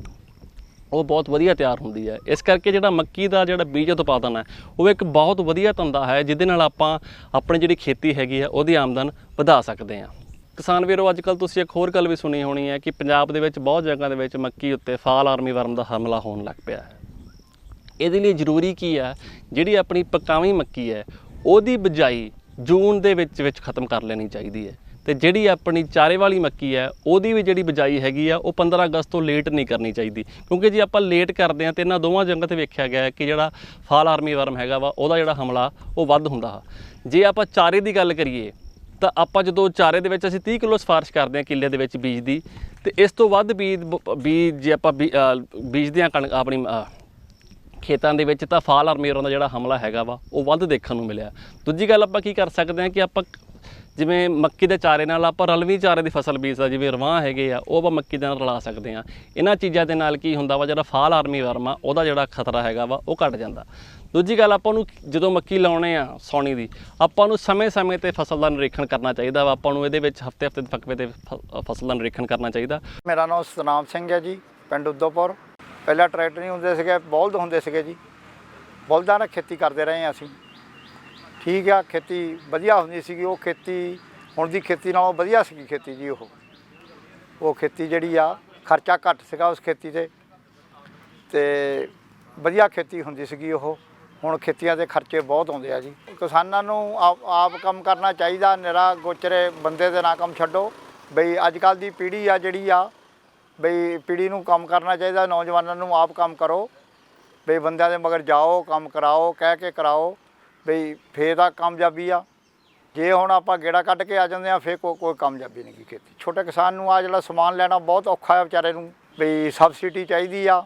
ਉਹ ਬਹੁਤ ਵਧੀਆ ਤਿਆਰ ਹੁੰਦੀ ਹੈ। ਇਸ ਕਰਕੇ ਜਿਹੜਾ ਮੱਕੀ ਦਾ ਜਿਹੜਾ ਬੀਜ ਉਤਪਾਦਨ ਹੈ, ਉਹ ਇੱਕ ਬਹੁਤ ਵਧੀਆ ਧੰਦਾ ਹੈ, ਜਿਹਦੇ ਨਾਲ ਆਪਾਂ ਆਪਣੀ ਜਿਹੜੀ ਖੇਤੀ ਹੈਗੀ ਆ ਉਹਦੀ ਆਮਦਨ ਵਧਾ ਸਕਦੇ ਹਾਂ। ਕਿਸਾਨ ਵੀਰੋ ਅੱਜ ਕੱਲ ਤੁਸੀਂ ਇੱਕ ਹੋਰ ਗੱਲ ਵੀ ਸੁਣੀ ਹੋਣੀ ਹੈ ਕਿ ਪੰਜਾਬ ਦੇ ਵਿੱਚ ਬਹੁਤ ਜਗ੍ਹਾ ਦੇ ਵਿੱਚ ਮੱਕੀ ਉੱਤੇ ਫਾਲ ਆਰਮੀ ਵਰਮ ਦਾ ਹਮਲਾ ਹੋਣ ਲੱਗ ਪਿਆ ਹੈ। ਇਹਦੇ ਲਈ ਜ਼ਰੂਰੀ ਕੀ ਹੈ, ਜਿਹੜੀ ਆਪਣੀ ਪਕਾਵੀਂ ਮੱਕੀ ਹੈ, ਉਹਦੀ ਬਜਾਈ ਜੂਨ ਦੇ ਵਿੱਚ ਵਿੱਚ ਖਤਮ ਕਰ ਲੈਣੀ ਚਾਹੀਦੀ ਹੈ। ਤੇ ਜਿਹੜੀ ਆਪਣੀ ਚਾਰੇ ਵਾਲੀ ਮੱਕੀ ਹੈ, ਉਹਦੀ ਵੀ ਜਿਹੜੀ ਬਜਾਈ ਹੈਗੀ ਆ, ਉਹ 15 ਅਗਸਤ ਤੋਂ ਲੇਟ ਨਹੀਂ ਕਰਨੀ ਚਾਹੀਦੀ। ਕਿਉਂਕਿ ਜੇ ਆਪਾਂ ਲੇਟ ਕਰਦੇ ਆ ਤੇ ਇਹਨਾਂ ਦੋਵਾਂ ਜੰਗਾਂ ਤੇ ਵੇਖਿਆ ਗਿਆ ਕਿ ਜਿਹੜਾ ਫਾਲ ਆਰਮੀ ਵਰਮ ਹੈਗਾ ਵਾ, ਉਹਦਾ ਜਿਹੜਾ ਹਮਲਾ, ਉਹ ਵੱਧ ਹੁੰਦਾ ਹਾ ਜੇ ਆਪਾਂ ਚਾਰੇ ਦੀ ਗੱਲ ਕਰੀਏ, ਤਾਂ ਆਪਾਂ ਜਦੋਂ ਚਾਰੇ ਦੇ ਵਿੱਚ ਅਸੀਂ 30 ਕਿਲੋ ਸਿਫਾਰਿਸ਼ ਕਰਦੇ ਹਾਂ ਕਿੱਲੇ ਦੇ ਵਿੱਚ ਬੀਜ ਦੀ, ਤੇ ਇਸ ਤੋਂ ਵੱਧ ਬੀਜ ਬੀਜ ਜੇ ਆਪਾਂ ਬੀ- ਬੀਜਦੇ ਹਾਂ ਕਣਕ ਆਪਣੀ ਖੇਤਾਂ ਦੇ ਵਿੱਚ ਤਾਂ ਫਾਲ ਆਰਮੀਅਰਾਂ ਦਾ ਜਿਹੜਾ ਹਮਲਾ ਹੈਗਾ ਵਾ, ਉਹ ਵੱਧ ਦੇਖਣ ਨੂੰ ਮਿਲਿਆ। ਦੂਜੀ ਗੱਲ ਆਪਾਂ ਕੀ ਕਰ ਸਕਦੇ ਹਾਂ ਕਿ ਆਪਾਂ ਜਿਵੇਂ ਮੱਕੀ ਦੇ ਚਾਰੇ ਨਾਲ ਆਪਾਂ ਰਲਵੀਂ ਚਾਰੇ ਦੀ ਫਸਲ ਬੀਜਦਾ, ਜਿਵੇਂ ਰਵਾਹ ਹੈਗੇ ਆ, ਉਹ ਆਪਾਂ ਮੱਕੀ ਦੇ ਨਾਲ ਰਲਾ ਸਕਦੇ ਹਾਂ। ਇਹਨਾਂ ਚੀਜ਼ਾਂ ਦੇ ਨਾਲ ਕੀ ਹੁੰਦਾ ਵਾ, ਜਿਹੜਾ ਫਾਲ ਆਰਮੀ ਵਰਮਾ, ਉਹਦਾ ਜਿਹੜਾ ਖਤਰਾ ਹੈਗਾ ਵਾ, ਉਹ ਘਟ ਜਾਂਦਾ। ਦੂਜੀ ਗੱਲ ਆਪਾਂ ਨੂੰ ਜਦੋਂ ਮੱਕੀ ਲਾਉਣੇ ਆ ਸੌਣੀ ਦੀ, ਆਪਾਂ ਨੂੰ ਸਮੇਂ-ਸਮੇਂ ਤੇ ਫਸਲ ਦਾ ਨਿਰੀਖਣ ਕਰਨਾ ਚਾਹੀਦਾ ਵਾ। ਆਪਾਂ ਨੂੰ ਇਹਦੇ ਵਿੱਚ ਹਫਤੇ-ਹਫਤੇ ਦੇ ਫਕਵੇ ਤੇ ਫ- ਫਸਲ ਦਾ ਨਿਰੀਖਣ ਕਰਨਾ ਚਾਹੀਦਾ। ਮੇਰਾ ਨਾਮ ਸਤਨਾਮ ਸਿੰਘ ਹੈ ਜੀ, ਪਿੰਡ ਉਦੋਪੁਰ। ਪਹਿਲਾਂ ਟਰੈਕਟਰ ਨਹੀਂ ਹੁੰਦੇ ਸੀਗੇ, ਬਲਦ ਹੁੰਦੇ ਸੀਗੇ ਜੀ। ਬਲਦਾਂ ਨਾਲ ਖੇਤੀ ਕਰਦੇ ਰਹੇ ਹਾਂ ਅਸੀਂ। ਠੀਕ ਆ, ਖੇਤੀ ਵਧੀਆ ਹੁੰਦੀ ਸੀਗੀ, ਉਹ ਖੇਤੀ, ਹੁਣ ਦੀ ਖੇਤੀ ਨਾਲੋਂ ਵਧੀਆ ਸੀਗੀ ਖੇਤੀ ਜੀ ਉਹ। ਉਹ ਖੇਤੀ ਜਿਹੜੀ ਆ, ਖਰਚਾ ਘੱਟ ਸੀਗਾ ਉਸ ਖੇਤੀ ਤੇ। ਤੇ ਵਧੀਆ ਖੇਤੀ ਹੁੰਦੀ ਸੀਗੀ ਉਹ। ਹੁਣ ਖੇਤੀਆਂ ਦੇ ਖਰਚੇ ਬਹੁਤ ਆਉਂਦੇ ਆ ਜੀ। ਕਿਸਾਨਾਂ ਨੂੰ ਆਪ ਕੰਮ ਕਰਨਾ ਚਾਹੀਦਾ, ਨਿਰਾ ਗੋਚਰੇ ਬੰਦੇ ਦੇ ਨਾ ਕੰਮ ਛੱਡੋ। ਬਈ ਅੱਜ ਕੱਲ ਦੀ ਪੀੜ੍ਹੀ ਆ ਜਿਹੜੀ ਆ ਬਈ ਪੀੜ੍ਹੀ ਨੂੰ ਕੰਮ ਕਰਨਾ ਚਾਹੀਦਾ, ਨੌਜਵਾਨਾਂ ਨੂੰ ਆਪ ਕੰਮ ਕਰੋ। ਬਈ ਬੰਦਿਆਂ ਦੇ ਮਗਰ ਜਾਓ, ਕੰਮ ਕਰਾਓ, ਕਹਿ ਕੇ ਕਰਾਓ। ਬਈ ਫੇਰ ਤਾਂ ਕਾਮਯਾਬੀ ਆ। ਜੇ ਹੁਣ ਆਪਾਂ ਗੇੜਾ ਕੱਢ ਕੇ ਆ ਜਾਂਦੇ ਆ ਫੇਰ ਕੋਈ ਕੋਈ ਕਾਮਯਾਬੀ ਨਹੀਂ ਗੀ ਖੇਤੀ। ਛੋਟੇ ਕਿਸਾਨ ਨੂੰ ਆ ਜਿਹੜਾ ਸਮਾਨ ਲੈਣਾ ਬਹੁਤ ਔਖਾ ਹੈ ਵਿਚਾਰੇ ਨੂੰ। ਬਈ ਸਬਸਿਡੀ ਚਾਹੀਦੀ ਆ।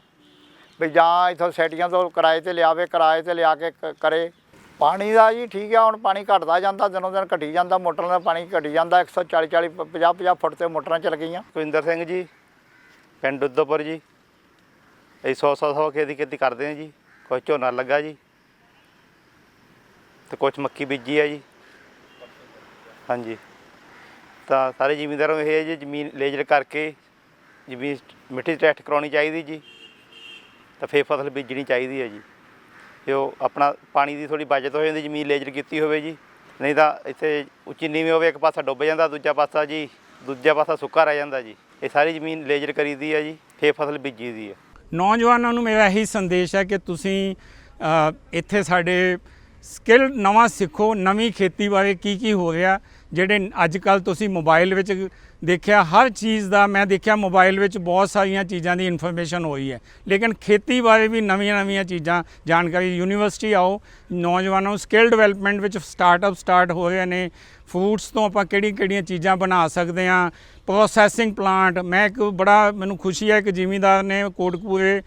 ਵੀ ਜਾਂ ਇਥੋਂ ਸੈਟੀਆਂ ਤੋਂ ਕਿਰਾਏ ਤੇ ਲਿਆਵੇ, ਕਿਰਾਏ ਤੇ ਲਿਆ ਕੇ ਕ- ਕਰੇ। ਪਾਣੀ ਦਾ ਜੀ ਠੀਕ ਆ, ਹੁਣ ਪਾਣੀ ਘਟਦਾ ਜਾਂਦਾ, ਦਿਨੋਂ ਦਿਨ ਘਟੀ ਜਾਂਦਾ, ਮੋਟਰਾਂ ਦਾ ਪਾਣੀ ਘਟੀ ਜਾਂਦਾ। 140 40 50 50 ਫੁੱਟ ਤੇ ਮੋਟਰਾਂ ਚੱਲ ਗਈਆਂ। ਕੁਇੰਦਰ ਸਿੰਘ ਜੀ। ਪਿੰਡ ਉਦੋਪੁਰ ਜੀ। ਅਸੀਂ ਸੌ ਸੌ ਸੌ ਖੇਤੀ ਖੇਤੀ ਕਰਦੇ ਹਾਂ ਜੀ। ਕੁਝ ਝੋਨਾ ਲੱਗਾ ਜੀ। ਤੇ ਕੁਝ ਮੱਕੀ ਬੀਜੀ ਆ ਜੀ। ਹਾਂਜੀ। ਤਾਂ ਸਾਰੇ ਜ਼ਿਮੀਂਦਾਰਾਂ ਨੂੰ ਇਹ ਹੈ ਜੀ, ਜ਼ਮੀਨ ਲੇਜ਼ਰ ਕਰਕੇ ਜ਼ਮੀਨ ਮਿੱਟੀ ਟੈਸਟ ਕਰਾਉਣੀ ਚਾਹੀਦੀ ਜੀ। ਤਾਂ ਫੇਰ ਫਸਲ ਬੀਜਣੀ ਚਾਹੀਦੀ ਹੈ ਜੀ। ਤੇ ਉਹ ਆਪਣਾ ਪਾਣੀ ਦੀ ਥੋੜੀ ਬਚਤ ਹੋ ਜਾਂਦੀ, ਜ਼ਮੀਨ ਲੇਜ਼ਰ ਕੀਤੀ ਹੋਵੇ ਜੀ। ਨਹੀਂ ਤਾਂ ਇੱਥੇ ਉੱਚੀ ਨੀਵੀਂ ਹੋਵੇ, ਇੱਕ ਪਾਸਾ ਡੁੱਬ ਜਾਂਦਾ, ਦੂਜਾ ਪਾਸਾ ਜੀ, ਦੂਜਾ ਪਾਸਾ ਸੁੱਕਾ ਰਹਿ ਜਾਂਦਾ ਜੀ। ਇਹ ਸਾਰੀ ਜ਼ਮੀਨ ਲੇਜ਼ਰ ਕਰੀਦੀ ਹੈ ਜੀ, ਫੇਰ ਫਸਲ ਬੀਜੀ ਦੀ ਹੈ ਨੌਜਵਾਨਾਂ ਨੂੰ ਮੇਰਾ ਇਹੀ ਸੰਦੇਸ਼ ਹੈ ਕਿ ਤੁਸੀਂ ਇੱਥੇ ਸਾਡੇ ਸਕਿੱਲ ਨਵਾਂ ਸਿੱਖੋ, ਨਵੀਂ ਖੇਤੀ ਬਾਰੇ ਕੀ ਕੀ ਹੋ ਰਿਹਾ, ਜਿਹੜੇ ਅੱਜ ਕੱਲ ਤੁਸੀਂ ਮੋਬਾਈਲ ਵਿੱਚ ਦੇਖਿਆ, ਹਰ ਚੀਜ਼ ਦਾ ਮੈਂ ਦੇਖਿਆ ਮੋਬਾਈਲ ਵਿੱਚ ਬਹੁਤ ਸਾਰੀਆਂ ਚੀਜ਼ਾਂ ਦੀ ਇਨਫੋਰਮੇਸ਼ਨ ਹੋਈ ਹੈ। ਲੇਕਿਨ ਖੇਤੀ ਬਾਰੇ ਵੀ ਨਵੀਆਂ ਨਵੀਆਂ ਚੀਜ਼ਾਂ, ਜਾਣਕਾਰੀ, ਯੂਨੀਵਰਸਿਟੀ ਆਓ, ਨੌਜਵਾਨਾਂ ਨੂੰ ਸਕਿੱਲ ਡਿਵੈਲਪਮੈਂਟ ਵਿੱਚ ਸਟਾਰਟਅਪ ਸਟਾਰਟ ਹੋ ਰਹੇ ਨੇ ਫੂਡਸ ਤੋਂ ਆਪਾਂ ਕਿਹੜੀ ਕਿਹੜੀਆਂ ਚੀਜ਼ਾਂ ਬਣਾ ਸਕਦੇ ਹਾਂ ਪ੍ਰੋਸੈਸਿੰਗ ਪਲਾਂਟ ਮੈਂ ਇੱਕ ਬੜਾ ਮੈਨੂੰ ਖੁਸ਼ੀ ਹੈ ਕਿ ਜ਼ਿਮੀਂਦਾਰ ਨੇ ਕੋਟਕਪੂਰੇ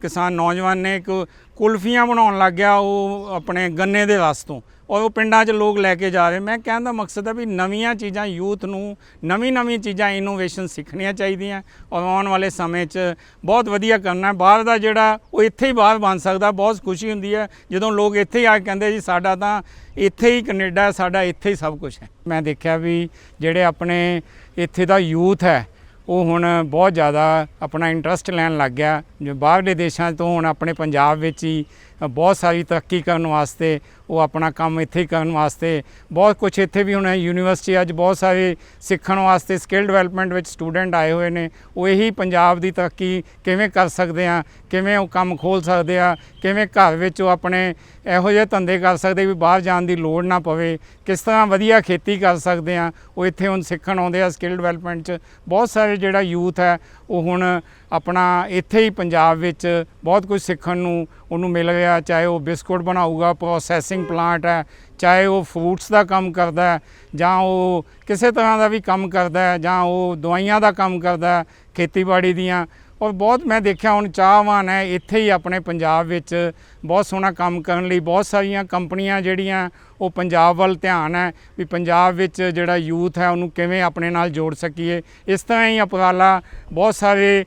ਕਿਸਾਨ ਨੌਜਵਾਨ ਨੇ ਇੱਕ ਕੁਲਫੀਆਂ ਬਣਾਉਣ ਲੱਗ ਗਿਆ ਉਹ ਆਪਣੇ ਗੰਨੇ ਦੇ ਰਸ ਤੋਂ। ਔਰ ਉਹ ਪਿੰਡਾਂ 'ਚ ਲੋਕ ਲੈ ਕੇ ਜਾ ਰਹੇ। ਮੈਂ ਕਹਿਣ ਦਾ ਮਕਸਦ ਹੈ ਵੀ ਨਵੀਆਂ ਚੀਜ਼ਾਂ ਯੂਥ ਨੂੰ, ਨਵੀਂ ਨਵੀਂ ਚੀਜ਼ਾਂ ਇਨੋਵੇਸ਼ਨ ਸਿੱਖਣੀਆਂ ਚਾਹੀਦੀਆਂ ਔਰ ਆਉਣ ਵਾਲੇ ਸਮੇਂ 'ਚ ਬਹੁਤ ਵਧੀਆ ਕਰਨਾ ਬਾਹਰ ਦਾ ਜਿਹੜਾ ਉਹ ਇੱਥੇ ਹੀ ਬਾਹਰ ਬਣ ਸਕਦਾ, ਬਹੁਤ ਖੁਸ਼ੀ ਹੁੰਦੀ ਹੈ। ਜਦੋਂ ਲੋਕ ਇੱਥੇ ਹੀ ਆ ਕੇ ਕਹਿੰਦੇ ਜੀ ਸਾਡਾ ਤਾਂ ਇੱਥੇ ਹੀ ਕੈਨੇਡਾ, ਸਾਡਾ ਇੱਥੇ ਹੀ ਸਭ ਕੁਝ ਹੈ। ਮੈਂ ਦੇਖਿਆ ਵੀ ਜਿਹੜੇ ਆਪਣੇ ਇੱਥੇ ਦਾ ਯੂਥ ਹੈ ਉਹ ਹੁਣ ਬਹੁਤ ਜ਼ਿਆਦਾ ਆਪਣਾ ਇੰਟਰਸਟ ਲੈਣ ਲੱਗ ਗਿਆ। ਜੋ ਬਾਹਰਲੇ ਦੇਸ਼ਾਂ ਤੋਂ ਹੁਣ ਆਪਣੇ ਪੰਜਾਬ ਵਿੱਚ ਹੀ ਬਹੁਤ ਸਾਰੀ ਤਰੱਕੀ ਕਰਨ ਵਾਸਤੇ, ਉਹ ਆਪਣਾ ਕੰਮ ਇੱਥੇ ਕਰਨ ਵਾਸਤੇ, ਬਹੁਤ ਕੁਝ ਇੱਥੇ ਵੀ ਹੁਣ ਯੂਨੀਵਰਸਿਟੀ ਅੱਜ ਬਹੁਤ ਸਾਰੇ ਸਿੱਖਣ ਵਾਸਤੇ ਸਕਿੱਲ ਡਿਵੈਲਪਮੈਂਟ ਵਿੱਚ ਸਟੂਡੈਂਟ ਆਏ ਹੋਏ ਨੇ। ਉਹ ਇਹੀ ਪੰਜਾਬ ਦੀ ਤਰੱਕੀ ਕਿਵੇਂ ਕਰ ਸਕਦੇ ਆ, ਕਿਵੇਂ ਉਹ ਕੰਮ ਖੋਲ ਸਕਦੇ ਆ, ਕਿਵੇਂ ਘਰ ਵਿੱਚ ਉਹ ਆਪਣੇ ਇਹੋ ਜਿਹੇ ਧੰਦੇ ਕਰ ਸਕਦੇ ਵੀ ਬਾਹਰ ਜਾਣ ਦੀ ਲੋੜ ਨਾ ਪਵੇ, ਕਿਸ ਤਰ੍ਹਾਂ ਵਧੀਆ ਖੇਤੀ ਕਰ ਸਕਦੇ ਆ, ਉਹ ਇੱਥੇ ਹੁਣ ਸਿੱਖਣ ਆਉਂਦੇ ਆ ਸਕਿੱਲ ਡਿਵੈਲਪਮੈਂਟ 'ਚ। ਬਹੁਤ ਸਾਰੇ ਜਿਹੜਾ ਯੂਥ ਹੈ, ਉਹ ਹੁਣ ਆਪਣਾ ਇੱਥੇ ਹੀ ਪੰਜਾਬ ਵਿੱਚ ਬਹੁਤ ਕੁਝ ਸਿੱਖਣ ਨੂੰ ਉਹਨੂੰ ਮਿਲ ਗਿਆ ਚਾਹੇ ਉਹ ਬਿਸਕੁਟ ਬਣਾਊਗਾ ਪ੍ਰੋਸੈਸਿੰਗ ਪਲਾਂਟ ਹੈ, ਚਾਹੇ ਉਹ ਫਰੂਟਸ ਦਾ ਕੰਮ ਕਰਦਾ ਹੈ, ਜਾਂ ਉਹ ਕਿਸੇ ਤਰ੍ਹਾਂ ਦਾ ਵੀ ਕੰਮ ਕਰਦਾ ਹੈ, ਜਾਂ ਉਹ ਦਵਾਈਆਂ ਦਾ ਕੰਮ ਕਰਦਾ ਹੈ, ਖੇਤੀਬਾੜੀ ਦੀਆਂ ਔਰ ਬਹੁਤ ਮੈਂ ਦੇਖਿਆ ਹੁਣ ਚਾਹਵਾਨ ਹੈ, ਇੱਥੇ ਹੀ ਆਪਣੇ ਪੰਜਾਬ ਵਿੱਚ ਬਹੁਤ ਸੋਹਣਾ ਕੰਮ ਕਰਨ ਲਈ, ਬਹੁਤ ਸਾਰੀਆਂ ਕੰਪਨੀਆਂ ਜਿਹੜੀਆਂ ਉਹ ਪੰਜਾਬ ਵੱਲ ਧਿਆਨ ਹੈ ਵੀ ਪੰਜਾਬ ਵਿੱਚ ਜਿਹੜਾ ਯੂਥ ਹੈ ਉਹਨੂੰ ਕਿਵੇਂ ਆਪਣੇ ਨਾਲ ਜੋੜ ਸਕੀਏ। ਇਸ ਤਰ੍ਹਾਂ ਹੀ ਉਪਰਾਲਾ ਬਹੁਤ ਸਾਰੇ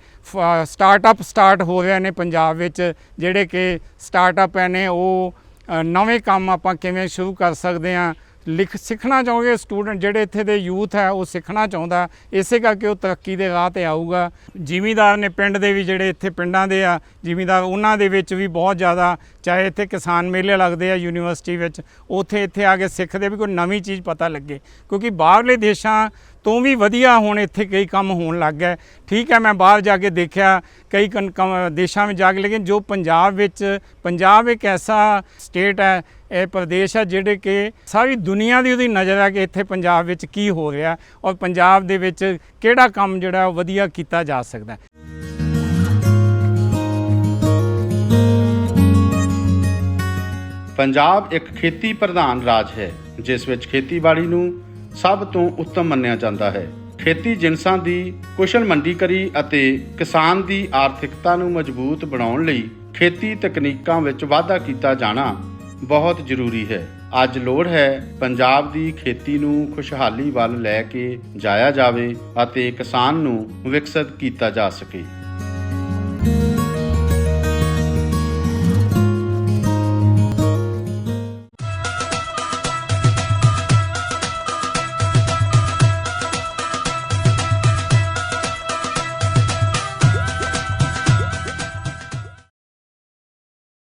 ਸਟਾਰਟਅਪ ਸਟਾਰਟ ਹੋ ਰਹੇ ਨੇ ਪੰਜਾਬ ਵਿੱਚ, ਜਿਹੜੇ ਕਿ ਸਟਾਰਟਅਪ ਨੇ, ਉਹ ਨਵੇਂ ਕੰਮ ਆਪਾਂ ਕਿਵੇਂ ਸ਼ੁਰੂ ਕਰ ਸਕਦੇ ਹਾਂ ਲਿਖ ਸਿੱਖਣਾ ਚਾਹੋਗੇ ਸਟੂਡੈਂਟ ਜਿਹੜੇ ਇੱਥੇ ਦੇ ਯੂਥ ਹੈ, ਉਹ ਸਿੱਖਣਾ ਚਾਹੁੰਦਾ। ਇਸੇ ਕਰਕੇ ਉਹ ਤਰੱਕੀ ਦੇ ਰਾਹ ਤੇ ਆਊਗਾ। ਜ਼ਿਮੀਦਾਰ ਨੇ ਪਿੰਡ ਦੇ ਵੀ ਜਿਹੜੇ ਇੱਥੇ ਪਿੰਡਾਂ ਦੇ ਆ, ਜ਼ਿਮੀਦਾਰ ਉਹਨਾਂ ਦੇ ਵਿੱਚ ਵੀ ਬਹੁਤ ਜ਼ਿਆਦਾ, ਚਾਹੇ ਇੱਥੇ ਕਿਸਾਨ ਮੇਲੇ ਲੱਗਦੇ ਆ ਯੂਨੀਵਰਸਿਟੀ ਵਿੱਚ, ਉੱਥੇ ਇੱਥੇ ਆ ਕੇ ਸਿੱਖਦੇ ਵੀ ਕੋਈ ਨਵੀਂ ਚੀਜ਼ ਪਤਾ ਲੱਗੇ। ਕਿਉਂਕਿ ਬਾਹਰਲੇ ਦੇਸ਼ਾਂ ਤੋਂ ਵੀ ਵਧੀਆ ਹੁਣ ਇੱਥੇ ਕਈ ਕੰਮ ਹੋਣ ਲੱਗ ਗਏ। ਠੀਕ ਹੈ, ਮੈਂ ਬਾਹਰ ਜਾ ਕੇ ਦੇਖਿਆ, ਕਈ ਕਨ- ਦੇਸ਼ਾਂ ਵਿੱਚ ਜਾ ਕੇ ਲੇਕਿਨ ਜੋ ਪੰਜਾਬ ਵਿੱਚ, ਪੰਜਾਬ ਇੱਕ ਐਸਾ ਸਟੇਟ ਹੈ, ਇਹ ਪ੍ਰਦੇਸ਼ ਹੈ ਜਿਹੜੇ ਕਿ ਸਾਰੀ ਦੁਨੀਆ ਦੀ ਉਹਦੀ ਨਜ਼ਰ ਹੈ ਕਿ ਇੱਥੇ ਪੰਜਾਬ ਵਿੱਚ ਕੀ ਹੋ ਰਿਹਾ ਔਰ ਪੰਜਾਬ ਦੇ ਵਿੱਚ ਕਿਹੜਾ ਕੰਮ ਜਿਹੜਾ ਉਹ ਵਧੀਆ ਕੀਤਾ ਜਾ ਸਕਦਾ ਹੈ। ਪੰਜਾਬ ਇੱਕ ਖੇਤੀ ਪ੍ਰਧਾਨ ਰਾਜ ਹੈ, ਜਿਸ ਵਿੱਚ ਖੇਤੀਬਾੜੀ ਨੂੰ ਸਭ ਤੋਂ ਉੱਤਮ ਮੰਨਿਆ ਜਾਂਦਾ ਹੈ। ਖੇਤੀ ਜਿਨਸਾਂ ਦੀ ਕੁਸ਼ਲ ਮੰਡੀਕਰੀ ਅਤੇ ਕਿਸਾਨ ਦੀ ਆਰਥਿਕਤਾ ਨੂੰ ਮਜ਼ਬੂਤ ਬਣਾਉਣ ਲਈ ਖੇਤੀ ਤਕਨੀਕਾਂ ਵਿੱਚ ਵਾਧਾ ਕੀਤਾ ਜਾਣਾ ਬਹੁਤ ਜ਼ਰੂਰੀ ਹੈ। ਅੱਜ ਲੋੜ ਹੈ ਪੰਜਾਬ ਦੀ ਖੇਤੀ ਨੂੰ ਖੁਸ਼ਹਾਲੀ ਵੱਲ ਲੈ ਕੇ ਜਾਇਆ ਜਾਵੇ ਅਤੇ ਕਿਸਾਨ ਨੂੰ ਵਿਕਸਿਤ ਕੀਤਾ ਜਾ ਸਕੇ।